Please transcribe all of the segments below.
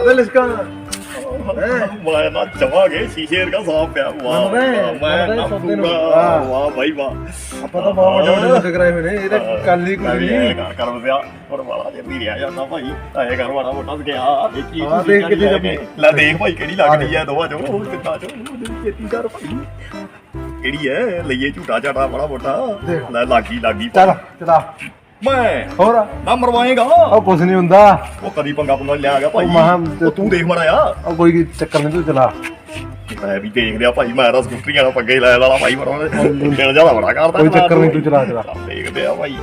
ਮਾਰਦੇ ਲਿਸਕਾਂ ਮੈਂ ਨਾ ਚਵਾਗੇ ਸ਼ੀਸ਼ੇ ਦਾ ਸਾਫ਼ ਪਿਆ। ਵਾਹ ਹੈ, ਮੈਂ ਹੈ ਨਾ ਹਾਂ। ਵਾਹ ਭਾਈ ਵਾਹ। ਆਪਾਂ ਤਾਂ ਬਹੁਤ ਵੱਡੇ ਵੱਡੇ ਮੁੱਦੇ ਕਰਾਏ ਹੋਏ ਨੇ ਇਹ ਤਾਂ ਕੱਲ ਹੀ ਕੁਝ ਨਹੀਂ। ਕਰ ਪਿਆ ਪਰ ਵਾਲਾ ਜੇ ਨਹੀਂ ਰਿਹਾ ਜਾਂਦਾ ਭਾਈ ਆਏ ਕਰ ਵਾਲਾ ਮੋਟਾ ਸਕਿਆ ਦੇਖੀ ਹਾਂ, ਦੇਖ ਜੰਮੀ। ਲੈ ਦੇਖ ਭਾਈ ਕਿਹੜੀ ਲੱਗਦੀ ਆ ਦੋਵਾਂ ਚੋਂ ਕਿੱਦਾਂ ਚੋਂ ਛੇਤੀ ਕਰ ਭਾਈ। ਕਿਹੜੀ ਐ ਲਈਏ ਝੂਟਾ ਝਾਟਾ ਬੜਾ ਮੋਟਾ। ਲੈ ਲਾਗੀ ਲਾਗੀ ਚੱਲ ਚਲਾ ਮੈਂ ਹੋਰ? ਨਾ ਮਰਵਾਏਗਾ। ਉਹ ਕੁਝ ਨਹੀਂ ਹੁੰਦਾ। ਉਹ ਕਦੀ ਪੰਗਾ ਪੰਗਾ ਲਿਆ ਗਿਆ ਭਾਈ। ਉਹ ਮਹਾਂ- ਉਹ ਤੂੰ ਦੇਖ ਮੜਾਇਆ। ਉਹ ਕੋਈ ਚੱਕਰ ਨਹੀਂ ਤੂੰ ਚਲਾ। ਮੈਂ ਵੀ ਦੇਖ ਲਿਆ ਭਾਈ ਮੈਂ ਤਾਂ ਸਕੂਟਰੀਆਂ ਨਾਲ ਪੰਗੇ ਹੀ ਲੈ ਲਾਲਾ ਭਾਈ ਮਰਵਾਉਣਾ ਦਿਲ ਜ਼ਿਆਦਾ ਬੜਾ ਕਰਦਾ ਕੋਈ ਚੱਕਰ ਨਹੀਂ, ਤੂੰ ਚਲਾ, ਚਲਾ। ਦੇਖਦੇ ਆ ਭਾਈ।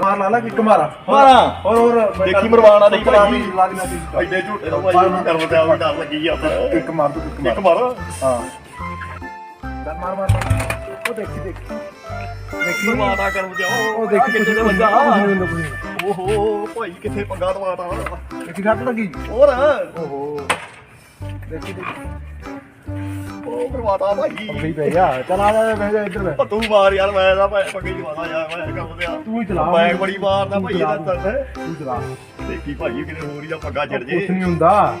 ਮਾਰ ਲਾਲਾ ਕਿੱਕ ਮਾਰਾ। ਮਾਰਾਂ। ਹੋਰ ਹੋਰ ਦੇਖੀ ਮਰਵਾਣਾ ਨਹੀਂ ਚਲਾ ਭਾਈ। ਲਾ ਨਾ ਦੀ ਐਡੇ ਝੂਟੇ ਦਾ ਭਾਈ ਨੂੰ ਕਰਨ ਤੇ ਆਵੀ ਡਰ ਲੱਗੀ ਆ। ਪਰ ਕਿੱਕ ਮਾਰ ਤੂੰ ਕਿੱਕ ਇੱਕ ਮਾਰ। ਮਾਰ। ਹਾਂ। ਮਾਰ ਮਾਰ। ਉਹ ਦੇਖੀ ਦੇਖੀ। ਦੇਖੀ। ਮਰਵਾਣਾ ਕਰਨ ਤੇ ਉਹ ਦੇਖੀ ਕਿੱਥੇ ਦੇ ਨਹੀਂ ਓਹੋ ਭਾਈ ਕਿੱਥੇ ਪੰਗਾ ਦਵਾਤਾ? ਦੇਖੀ ਘੱਟ ਲੱਗੀ? ਹੋਰ? ਓਹੋ। ਦੇਖੀ ਦੇਖੀ। ਉਹ ਮਰਵਾਤਾ ਭਾਈ। ਪੰਗੇ ਪੈ ਗਿਆ। ਚਲ ਆ ਜਾ ਜਾ ਇੱਧਰ ਉਹ ਤੂੰ ਮਾਰ ਯਾਰ ਮੈਂ ਤਾਂ ਭਾਈ ਪੰਗੇ ਹੀ ਦਵਾਦਾ ਯਾਰ ਮੈਂ ਕੰਮ ਤੇ ਆ। ਤੂੰ ਹੀ ਚਲਾ। ਮੈਂ ਬੜੀ ਮਾਰਦਾ ਭਾਈ ਇਹਦਾ ਦਰਦ ਤੂੰ ਚਲਾ। ਦੇਖੀ ਭਾਈ ਕਿਤੇ ਹੋਰ ਹੀ ਦਾ ਪੰਗਾ ਚੜ ਜੇ। ਕੁਝ ਨਹੀਂ ਹੁੰਦਾ।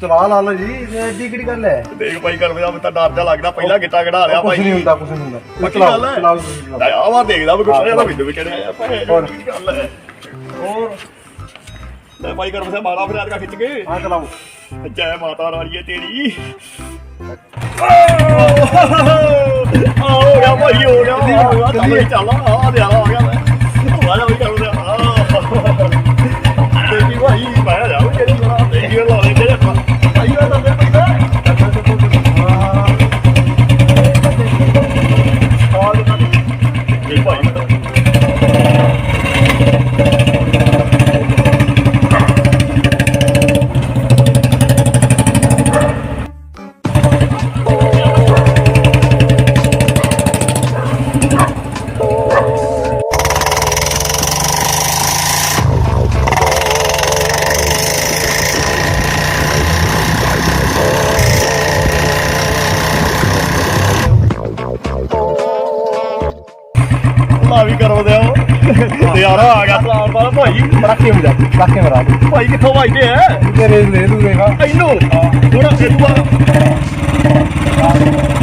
ਚਲਾ ਲਾਲਾ ਜੀ ਇਹ ਐਡੀ ਕਿਹੜੀ ਗੱਲ ਹੈ ਦੇਖ ਭਾਈ ਦਾ ਮੈਨੂੰ ਤਾਂ ਡਰ ਜਾ ਲੱਗਦਾ ਪਹਿਲਾਂ ਗਿੱਟਾ ਕਢਾ ਲਿਆ ਕੁਝ ਭਾਈ ਨਹੀਂ ਹੁੰਦਾ ਕੁਝ ਨਹੀਂ ਹੁੰਦਾ ਤੂੰ ਪੱਕੀ ਗੱਲ ਹੈ? ਲੈ ਆਵਾ ਦੇਖਦਾ ਵੀ ਗੁੱਸਾ ਜਿਹਾ ਮੈਨੂੰ ਵੀ ਚੜਿਆ ਯਾਰ ਭਾਈ ਹੋਰ। ਕੀ ਗੱਲ ਹੈ ਹੋਰ ਲੈ ਭਾਈ ਕਰਮ ਸੇ ਮਾਰਾ ਫਿਰ ਆਜਾ ਖਿੱਚ ਕੇ ਹਾਂ ਚਲਾਓ ਜੈ ਮਾਤਾ ਰਾਣੀਏ ਤੇਰੀ ਆ ਹੋ ਗਿਆ ਭਾਈ ਹੋ ਗਿਆ ਆ ਚੱਲ ਚੱਲ ਆ ਦੇ ਆ ਆ ਗਿਆ ਮੈਂ ਆ ਜਾ ਭਾਈ ਕਰਮ ਸੇ ਦੇਖੀ ਭਾਈ ਮੈਂ ਪੜਾਕੇ ਹੋ ਜਾ ਪੜਾਕੇ ਮਰਾ ਦੇ ਭਾਈ ਕਿੱਥੋਂ ਵੱਜਦੇ ਐ ਤੇਰੇ ਲੈ ਦੂ ਦੇਖਾ ਇਹਨੂੰ ਥੋੜਾ ਸਿੱਧਾ ਮੈਂ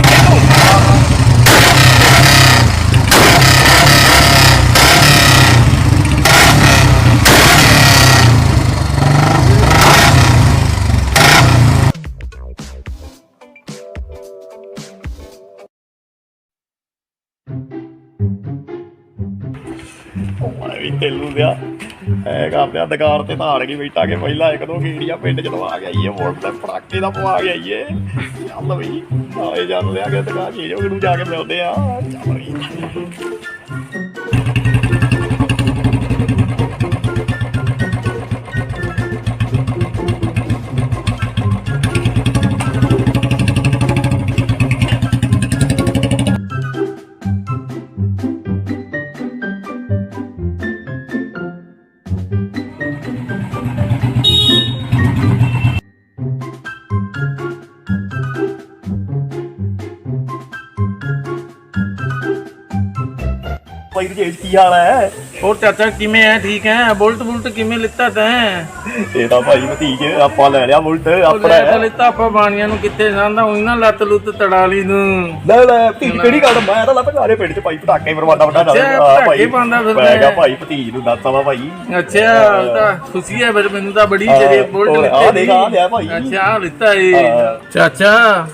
ਦੁਕਾਨ ਤੇ ਧਾੜ ਗਈ ਬੈਠਾ ਕੇ ਪਹਿਲਾਂ ਇੱਕ ਦੋ ਗੀੜੀਆਂ ਪਿੰਡ ਚ ਲਵਾ ਗਿਆ ਈ ਵੋਟ ਤੇ ਪੜਾਕੇ ਦਾ ਪਵਾ ਗਿਆ ਈ ਇਹ ਚੱਲ ਬਈ, ਆਏ ਜਾਣ ਲਿਆ ਕੇ ਦੁਕਾਨ ਜੀ ਨੂੰ ਜਾ ਕੇ ਮਿਲਦੇ ਆ, ਚੱਲ ਬਈ। ਭਾਈ ਜੀ ਕੀ ਹਾਲ ਹੈ? ਹੋਰ ਚਾਚਾ, ਕਿਵੇਂ ਹੈ ਠੀਕ ਹੈ ਬੁਲਟ ਬੁਲਟ ਕਿਵੇਂ ਲਿੱਤਾ ਤੈਂ? ਇਹ ਤਾਂ ਭਾਈ ਭਤੀਜ ਆਪਾਂ ਲੈ ਲਿਆ ਬੁਲਟ ਆਪਣਾ ਲੈ ਤਾਂ ਆਪਾਂ ਬਾਣੀਆਂ ਨੂੰ ਕਿੱਥੇ ਜਾਂਦਾ ਉਹੀ ਨਾ ਲੱਤ ਲੁੱਤ ਤੜਾ ਲਈ ਨੂੰ ਲੈ ਲੈ ਭਤੀਜ ਕਿਹੜੀ ਗੱਲ ਮੈਂ ਤਾਂ ਲੱਭ ਘਾਰੇ ਪਿੰਡ ਚ ਭਾਈ ਪਟਾਕੇ ਮਰਵਾਦਾ ਵੱਡਾ ਨਾਲ ਅੱਛਾ, ਆ ਪਟਾਕੇ ਪਾਉਂਦਾ ਫਿਰਦਾ ਮੈਂ ਕਿਹਾ। ਭਾਈ ਭਤੀਜ ਨੂੰ ਦੱਸਦਾ ਵਾ ਭਾਈ। ਅੱਛਾ ਉਹ ਤਾਂ ਖੁਸ਼ੀ ਹੈ ਫਿਰ ਮੈਨੂੰ ਤਾਂ ਬੜੀ ਜਿਹੜੇ ਬੁਲਟ ਹੋਰ, ਆਹ ਦੇਖ, ਆਹ ਲਿਆ ਭਾਈ। ਅੱਛਾ ਆਹ ਲਿੱਤਾ ਏ। ਹਾਂ। ਚਾਚਾ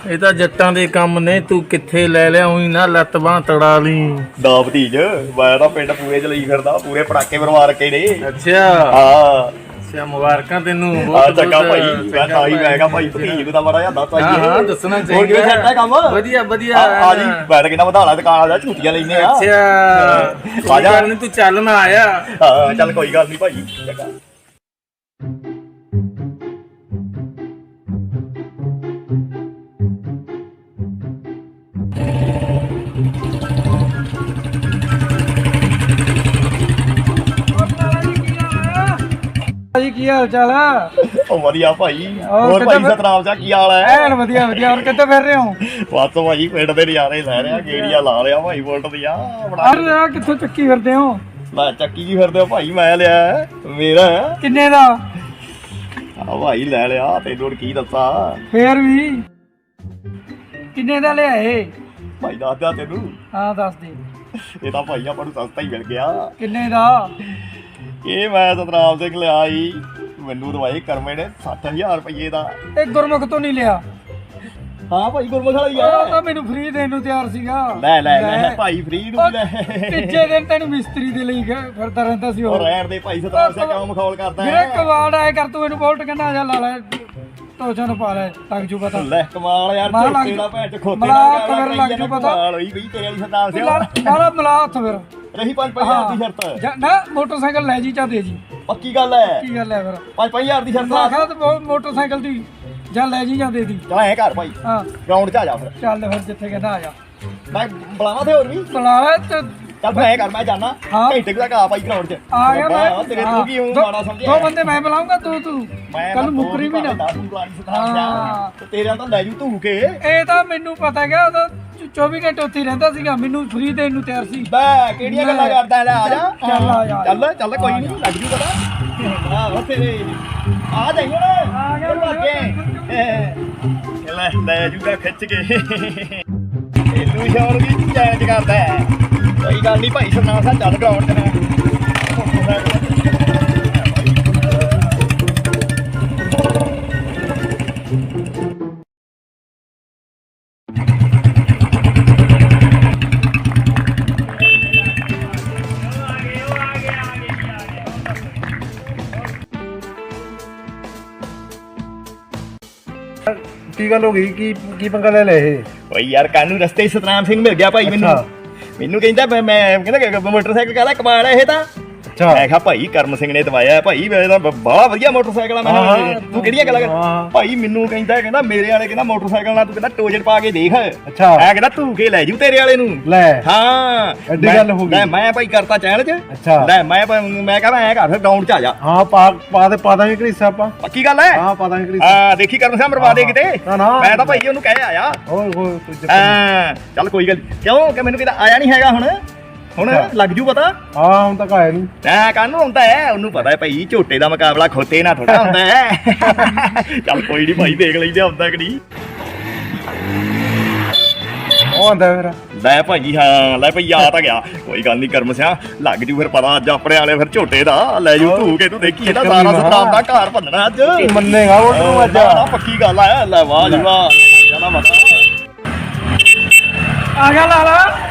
ਇਹ ਤਾਂ ਜੱਟਾਂ ਦੇ ਕੰਮ ਨੇ ਤੂੰ ਕਿੱਥੇ ਲੈ ਲਿਆ ਉਹੀ ਨਾ ਲੱਤ ਬਾਹ ਤੜਾ ਲਈ। ਦਾ ਭਤੀਜ ਮੈਂ ਤਾਂ ਪਿੰਡ ਪੂਰੇ ਚ ਲਈ ਫਿਰਦਾ ਪੂਰੇ ਪਟਾਕੇ ਮਰਵਾ ਰੱਖੇ ਨੇ। ਅੱਛਾ। ਹਾਂ। ਅੱਛਾ ਮੁਬਾਰਕਾਂ ਤੈਨੂੰ। ਆ ਬਹੁਤ ਚੰਗਾ ਬਹੁਤ ਭਾਈ। ਮੈਂ ਤਾਂ ਹੀ ਮੈਂ ਕਿਹਾ ਭਾਈ ਭਤੀਜ ਨੂੰ ਤਾਂ ਬੜਾ ਜਾਂਦਾ ਤਾਂ ਹਾਂ ਹਾਂ ਦੱਸਣਾ ਹੋਰ ਕਿਵੇਂ ਚਾਹੀਦਾ। ਚੱਲਦਾ ਕੰਮ? ਵਧੀਆ ਵਧੀਆ। ਆ ਜੀ ਮੈਂ ਤਾਂ ਕਹਿੰਦਾ ਵਧਾ ਲਾ ਦੁਕਾਨ ਆ ਜਾ ਝੂਟੀਆਂ ਲੈਨੇ ਆ। ਅੱਛਾ। ਆ ਜਾ। ਨੀ ਤੂੰ ਚੱਲ ਮੈਂ ਆਇਆ। ਹਾਂ ਚੱਲ ਕੋਈ ਗੱਲ ਨਹੀਂ ਭਾਈ। ਕੀ ਹਾਲ ਚਾਲ ਆ? ਉਹ ਵਧੀਆ ਭਾਈ। ਹੋਰ ਭਾਈ ਸਤਨਾਮ ਸਿੰਘ ਕੀ ਹਾਲ ਹੈ? ਐਨ ਵਧੀਆ ਵਧੀਆ। ਹੋਰ ਕਿੱਥੇ ਫਿਰ ਰਹੇ ਹੋ? ਬਸ ਭਾਈ ਪਿੰਡ ਦੇ ਨਜ਼ਾਰੇ ਲੈ ਰਿਹਾ ਗੇੜੀਆਂ ਲਾ ਰਿਹਾ ਭਾਈ ਬੁਲਟ ਦੀਆਂ। ਬਣਾ ਅਰੇ ਆ ਕਿੱਥੋਂ ਚੱਕੀ ਫਿਰਦੇ ਹੋ? ਲੈ ਚੱਕੀ ਕੀ ਫਿਰਦੇ ਹੋ ਭਾਈ? ਮੈਂ ਲਿਆ ਮੇਰਾ। ਕਿੰਨੇ ਦਾ? ਆ ਭਾਈ ਲੈ ਲਿਆ ਤੈਨੂੰ ਕੀ ਦੱਸਾਂ? ਫੇਰ ਵੀ? ਕਿੰਨੇ ਦਾ ਲਿਆਏ ਭਾਈ ਦੱਸਦਾ ਤੈਨੂੰ। ਹਾਂ ਦੱਸ ਦੇ। ਇਹ ਤਾਂ ਭਾਈ ਆਪਾਂ ਨੂੰ ਸਸਤਾ ਹੀ ਮਿਲ ਗਿਆ। ਕਿੰਨੇ ਦਾ? ਇਹ ਮੈਂ ਸਤਨਾਮ ਸਿੰਘ ਲਿਆ ਸੀ ਮੈਨੂੰ ਦਵਾਈ ਕਰਮੇ ਨੇ 60000 ਰੁਪਏ ਦਾ। ਇਹ ਗੁਰਮੁਖ ਤੋਂ ਨਹੀਂ ਲਿਆ। ਹਾਂ ਭਾਈ ਗੁਰਮੁਖ ਵਾਲਾ ਹੀ ਉਹ ਹੈ ਤਾਂ ਮੈਨੂੰ ਫ੍ਰੀ ਦੇਣ ਨੂੰ ਤਿਆਰ ਸੀਗਾ। ਲੈ ਲੈ ਲੈ ਭਾਈ ਫ੍ਰੀ ਨੂੰ ਉਹ ਲੈ। ਤੀਜੇ ਦਿਨ ਤੈਨੂੰ ਮਿਸਤਰੀ ਦੇ ਲਈ ਗਿਆ ਫਿਰਦਾ ਰਹਿੰਦਾ ਸੀ ਉਹ। ਉਹ ਰਹਿਣ ਦੇ ਭਾਈ ਸਤਨਾਮ ਸਿੰਘ ਕੰਮ ਖੋਲ ਕਰਦਾ। ਵੀਰੇ ਹੈ ਕਵਾੜ ਆਏ ਕਰ ਤੂੰ ਇਹਨੂੰ ਬੋਲਟ ਕਹਿੰਦਾ ਆ ਜਾ ਲਾ ਲੈ। ਤੋਚਾ ਨੂੰ ਪਾ ਲੈ ਲੱਗ ਜੂ ਪਤਾ। ਲੈ ਕਮਾਲ ਯਾਰ ਮਾਰ ਲੱਗ ਝੋਟੇ ਦਾ ਭੈਣ ਚ ਖੋਤੇ ਮਲਾ ਨਾਲ ਕਵਰ ਲੱਗ ਜੂ ਪਤਾ। ਕਮਾਲ ਹੋਈ ਬਈ ਤੇਰੇ ਵਾਲੀ ਸਤਨਾਮ ਸਿੰਘ ਮਾਰਾ ਮਲਾ ਹੱਥ ਫਿਰ। ਰਹੀ ਪੰਜ ਪੰਜ ਹਜ਼ਾਰ ਦੀ ਸ਼ਰਤ। ਜਾਂ- ਨਾ ਮੋਟਰਸਾਈਕਲ ਲੈ ਜੀ ਦੇ ਜੀ। ਪੱਕੀ ਗੱਲ ਹੈ ਕੀ ਗੱਲ ਹੈ ਫਿਰ। ਪੰਜ ਪੰਜ ਹਜ਼ਾਰ ਦੀ ਸ਼ਰਤ ਮੈਂ ਕਿਹਾ ਤੇ ਮੋ- ਮੋਟਰਸਾਈਕਲ ਦੀ ਜਾਂ ਲੈ ਜੀ ਜਾਂ ਦੇ ਦੀ। ਚਲ ਐ ਘਰ ਭਾਈ। ਹਾਂ। ਗਰਾਊਂਡ 'ਚ ਆ ਜਾ ਫਿਰ। ਚੱਲ ਫਿਰ ਜਿੱਥੇ ਕਹਿੰਦਾ ਆ ਜਾ। ਮੈਂ ਬੁਲਾਵਾ ਤੇ ਹੋਰ ਵੀ? ਬੁਲਾ ਲੈ ਤੇ ਚੱਲ ਐ ਕਰ ਮੈਂ ਜਾਣਾ ਹਾਂ। ਘੰਟੇ ਕੁ ਤੱਕ ਆ ਭਾਈ ਗਰਾਊਂਡ 'ਚ। ਆ ਗਿਆ ਮੈਂ ਤੇਰੇ ਹਾਂ, ਤੋਂ ਕੀ ਹੂੰ ਦੋ- ਮਾੜਾ ਸਮਝਿਆ। ਦੋ ਬੰਦੇ ਮੈਂ ਬੁਲਾਉਂਗਾ ਤੂੰ ਤੂੰ। ਮੈਂ ਕੱਲ ਮੁਕਰੀ ਵੀ ਨਾ। ਹਾਂ। ਤੇ ਤੇਰੇ ਤਾਂ ਲੈ ਜੂ ਧੂ ਕੇ। ਇਹ ਤਾਂ ਮੈਨੂੰ ਪਤਾ ਗਿਆ ਉਹ ਤਾਂ 24 ਘੰਟੇ ਉੱਥੇ ਹੀ ਰਹਿੰਦਾ ਸੀਗਾ। ਮੈਨੂੰ ਫ੍ਰੀ ਦੇਣ ਨੂੰ ਤਿਆਰ ਸੀ। ਬੈ ਕਿਹੜੀਆਂ ਗੱਲਾਂ ਕਰਦਾ ਲੈ ਆ ਜਾ। ਚੱਲ ਆ ਜਾ। ਚੱਲ ਚੱਲ ਕੋਈ ਨਹੀਂ ਲੱਗ ਜੂ ਪਤਾ। ਆ ਤੇਰੇ ਆ ਜਾਈ ਹੁਣ। ਆ ਗਿਆ, ਫਿਰ ਅੱਗੇ ਲੈ ਲੈ ਜੂਗਾ ਖਿੱਚ ਕੇ। ਇਹਨੂੰ ਸ਼ੌਰ ਵੀ ਚੈਲੰਜ ਕਰਦਾ ਹੈ। ਕੋਈ ਗੱਲ ਨਹੀਂ ਭਾਈ ਸਰਨਾਮ ਸਾਹਿਬ ਚੱਲ ਗਰਾਊਂਡ ਤੇ ਕੀ ਗੱਲ ਹੋ ਗਈ? ਕੀ ਕੀ ਪੰਗਾ ਲੈ ਲੈ ਇਹ? ਓਏ ਯਾਰ ਕਾਨੂੰ ਰਸਤੇ 'ਚ ਸਤਨਾਮ ਸਿੰਘ ਮਿਲ ਗਿਆ ਭਾਈ ਮੈਨੂੰ। ਅੱਛਾ। ਮੈਨੂੰ ਕਹਿੰਦਾ ਮੈਂ- ਮੈਂ ਕਹਿੰਦਾ ਕਿ ਮੋਟਰਸਾਈਕਲ ਕਾਹਦਾ ਕਮਾਲ ਹੈ ਇਹ ਤਾਂ। ਅੱਛਾ। ਮੈਂ ਕਿਹਾ ਭਾਈ ਕਰਮ ਸਿੰਘ ਨੇ ਦਵਾਇਆ ਹੈ। ਭਾਈ ਇਹ ਤਾਂ ਬੜਾ ਵਧੀਆ ਮੋਟਰਸਾਈਕਲ ਆ ਮੈਂ ਹਾਂ, ਕਿਹਾ, ਤੂੰ ਕਿਹੜੀਆਂ ਗੱਲਾਂ ਕਰ ਹਾਂ। ਭਾਈ ਮੈਨੂੰ ਕਹਿੰਦਾ ਕਹਿੰਦਾ ਮੇਰੇ ਵਾਲੇ ਕਹਿੰਦਾ ਮੋਟਰਸਾਈਕਲ ਨਾਲ ਤੂੰ ਕਹਿੰਦਾ ਟੋਜਨ ਪਾ ਕੇ ਦੇਖ। ਅੱਛਾ। ਮੈਂ ਕਹਿੰਦਾ ਤੂੰ ਕੇ ਲੈ ਜੂ ਤੇਰੇ ਵਾਲੇ ਨੂੰ? ਲੈ। ਹਾਂ। ਐਡੀ ਮੈਂ- ਗੱਲ ਹੋ ਗਈ। ਲੈ, ਮੈਂ ਭਾਈ ਕਰਤਾ ਚੈਲੰਜ ਅੱਛਾ। ਲੈ ਮੈਂ ਪ- ਮੈਂ ਕਹਿੰਦਾ ਐ ਕਰ ਫਿਰ ਗਰਾਊਂਡ 'ਚ ਆ ਜਾ। ਹਾਂ ਪਾ ਪਾ ਦੇ ਪਾ ਦਾਂਗੇ ਘਰੀਸਾ ਆਪਾਂ। ਪੱਕੀ ਗੱਲ ਹੈ? ਹਾਂ ਪਾ ਦਾਂਗੇ ਘਰੀਸਾ ਹਾਂ ਦੇਖੀ ਕਰਮ ਸਿੰਘ ਮਰਵਾ ਦੇ ਕਿਤੇ। ਨਾ, ਨਾ। ਮੈਂ ਤਾਂ ਭਾਈ ਉਹਨੂੰ ਕਹਿ ਆਇਆ। ਹੋਰ ਹੋਰ ਕੋਈ ਚੱਕਰ। ਹਾਂ ਚੱਲ ਕੋਈ ਗੱਲ ਨੀ। ਕਿਉਂ? ਕਿ ਮੈਨੂੰ ਕਹਿੰਦਾ ਆਇਆ ਨਹੀਂ ਹੈਗਾ ਹੁਣ। ਹੁਣ। ਲੱਗ ਜੂ ਪਤਾ। ਹਾਂ ਹੁਣ ਤੱਕ ਆਇਆ ਨਹੀਂ ਐ ਕਾਨੂੰ ਹੁੰਦਾ ਹੈ ਉਹਨੂੰ ਪਤਾ ਹੈ ਭਾਈ ਝੋਟੇ ਦਾ ਮੁਕਾਬਲਾ ਖੋਤੇ ਨਾਲ ਥੋੜਾ ਹੁੰਦਾ ਹੈ ਚੱਲ ਕੋਈ ਨਹੀਂ ਭਾਈ ਦੇਖ ਲੈਂਦੇ ਹੁੰਦਾ ਕਿ ਨਹੀਂ। ਉਹ ਆਂਦਾ ਫਿਰ। ਲੈ ਭਾਈ ਹਾਂ ਲੈ ਭਾਈ ਆ ਤਾਂ ਗਿਆ। ਕੋਈ ਗੱਲ ਨਹੀਂ ਕਰਮ ਸਿਆ ਲੱਗ ਜੂ ਫਿਰ ਪਤਾ ਅੱਜ ਆਪਣੇ ਵਾਲੇ ਫਿਰ ਝੋਟੇ ਦਾ। ਲੈ ਜੂ ਧੂ ਕੇ ਤੂੰ ਦੇਖੀ ਇਹਦਾ ਸਾਰਾ ਸਤਰਾਮ ਦਾ ਘਰ ਭੰਨਣਾ ਅੱਜ। ਮੰਨੇਗਾ ਉਹ ਨੂੰ ਅੱਜ ਪੱਕੀ ਗੱਲ ਆ ਲੈ ਵਾਹ ਜੀ ਵਾਹ। ਜਾਨਾ ਮਤਾ ਆ ਗਿਆ ਲਾਲਾ।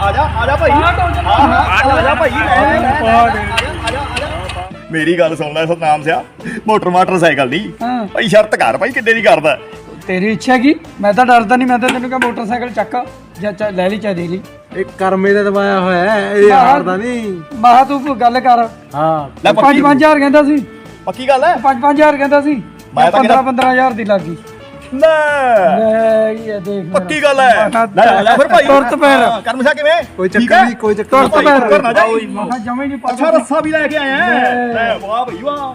ਆ ਜਾ ਆ ਜਾ ਭਾਈ। ਆਹ ਟੋਚਨ ਹਾਂ ਹਾਂ ਆ ਜਾ, ਆ ਜਾ ਭਾਈ। ਲੈ, ਲੈ, ਲੈ, ਲੈ, ਪਾ ਦੇ। ਆ ਜਾ, ਆ ਜਾ, ਆ ਜਾ। ਮੇਰੀ ਗੱਲ ਸੁਣ ਲੈ ਸਤਨਾਮ ਸਿਆ ਮੋਟਰ ਮੋਟਰਸਾਈਕਲ ਨਹੀਂ ਹਾਂ। ਭਾਈ ਸ਼ਰਤ ਕਰ ਭਾਈ ਕਿੰਨੇ ਦੀ ਕਰਦਾ? ਤੇਰੀ ਇੱਛਾ ਕੀ? ਮੈਂ ਤਾਂ ਡਰਦਾ ਨਹੀਂ ਮੈਂ ਤਾਂ ਤੈਨੂੰ ਕਿਹਾ ਮੋਟਰਸਾਈਕਲ ਚੱਕ ਜਾਂ ਚਾ- ਲੈ ਲਈ ਚਾ ਦੇ ਲਈ। ਇਹ ਕਰਮੇ ਦਾ ਦਵਾਇਆ ਹੋਇਆ ਹੈ ਇਹ ਬਾਹਰ- ਹਾਰਦਾ ਨਹੀਂ ਮਾਹ ਤੂੰ ਗੱਲ ਕਰ। ਹਾਂ। ਲੈ ਪੰਜ ਪੱਕੀ 5000 ਕਹਿੰਦਾ ਸੀ। ਪੱਕੀ ਗੱਲ ਹੈ? 5 5000 ਕਹਿੰਦਾ ਸੀ। ਮੈਂ ਤਾਂ 15 15000 ਦੀ ਲੱਗੀ ਨਾ ਲੈ ਇਹ ਦੇਖ ਮੇਰਾ। ਪੱਕੀ ਗੱਲ ਹੈ। ਲੈ ਫਿਰ ਭਾਈ। ਤੁਰਤ ਪੈਰ। ਕਰਮ ਸਿਆ ਕਿਵੇਂ? ਕੋਈ ਠੀਕ ਚੱਕਰ ਹੈ? ਨਹੀਂ ਕੋਈ ਚੱਕਰ ਤੁਰਤ ਭਾਈ, ਪੈਰ। ਉੱਪਰ ਨਾ ਜਾਈ। ਮੈਂ ਕਿਹਾ ਜਮੇ ਨਹੀਂ ਪਤਾ ਅੱਛਾ ਰੱਸਾ ਵੀ ਲੈ ਕੇ ਆਇਆ। ਹੈ। ਲੈ ਵਾਹ ਭਈ ਵਾਹ।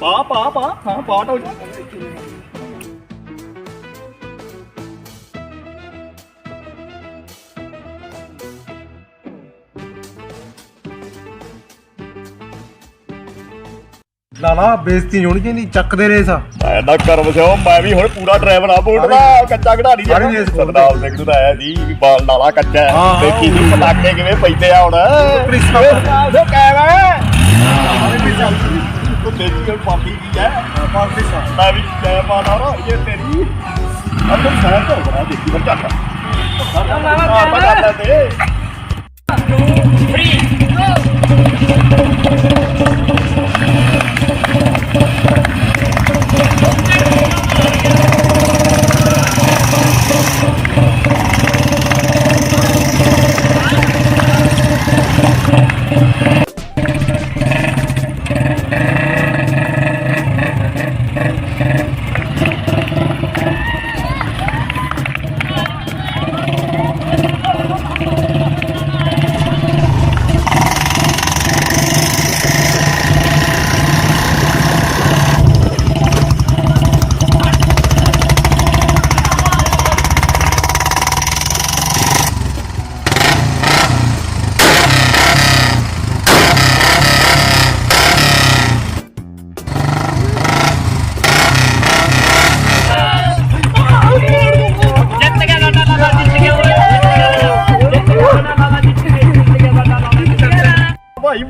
ਪਾ ਪਾ ਪਾ ਹਾਂ ਪਾਟ ਹੋ ਲਾਲਾ ਬੇਇੱਜ਼ਤੀ ਨਹੀਂ ਹੋਣੀ ਚਾਹੀਦੀ ਚੱਕ ਦੇ ਰੇਸ ਮੈਂ ਨਾ ਕਰਮ ਸਿਓ ਮੈਂ ਵੀ ਹੁਣ ਪੂਰਾ ਡਰਾਈਵਰ ਆ ਬੋਟ ਦਾ ਕੱਚਾ ਕਢਾਣੀ ਸਾਰੀ ਰੇਸ ਖੋਲ ਦੇ। ਸਰਦਾਰ ਸਿੰਘ ਨੂੰ ਤਾਂ ਆਇਆ ਸੀ ਵੀ ਬਾਲ ਨਾਲਾ ਕੱਚਾ ਹੈ। ਹਾਂ, ਦੇਖੀ ਜੀ ਪਟਾਕੇ ਕਿਵੇਂ ਪੈਂਦੇ ਆ ਹੁਣ। ਪ੍ਰਿੰਸ ਸਾਹਿਬ। ਸਰਦਾਰ ਸਿੰਘ ਕਹਿਵਾ ਤੂੰ ਦੇਖੀ ਹੁਣ ਪਾਪੀ ਕੀ ਹੈ। ਮੈਂ ਵੀ ਜੈ ਮਾਤਾ ਰੋ ਇਹ ਤੇਰੀ। ਅੰਦਰ ਸਾਹ ਤੋਂ ਬਣਾ ਦੇਖੀ ਫਿਰ ਚੱਲ ਆ। ਪਤਾ ਲੈ ਤੇ ਭਾਈ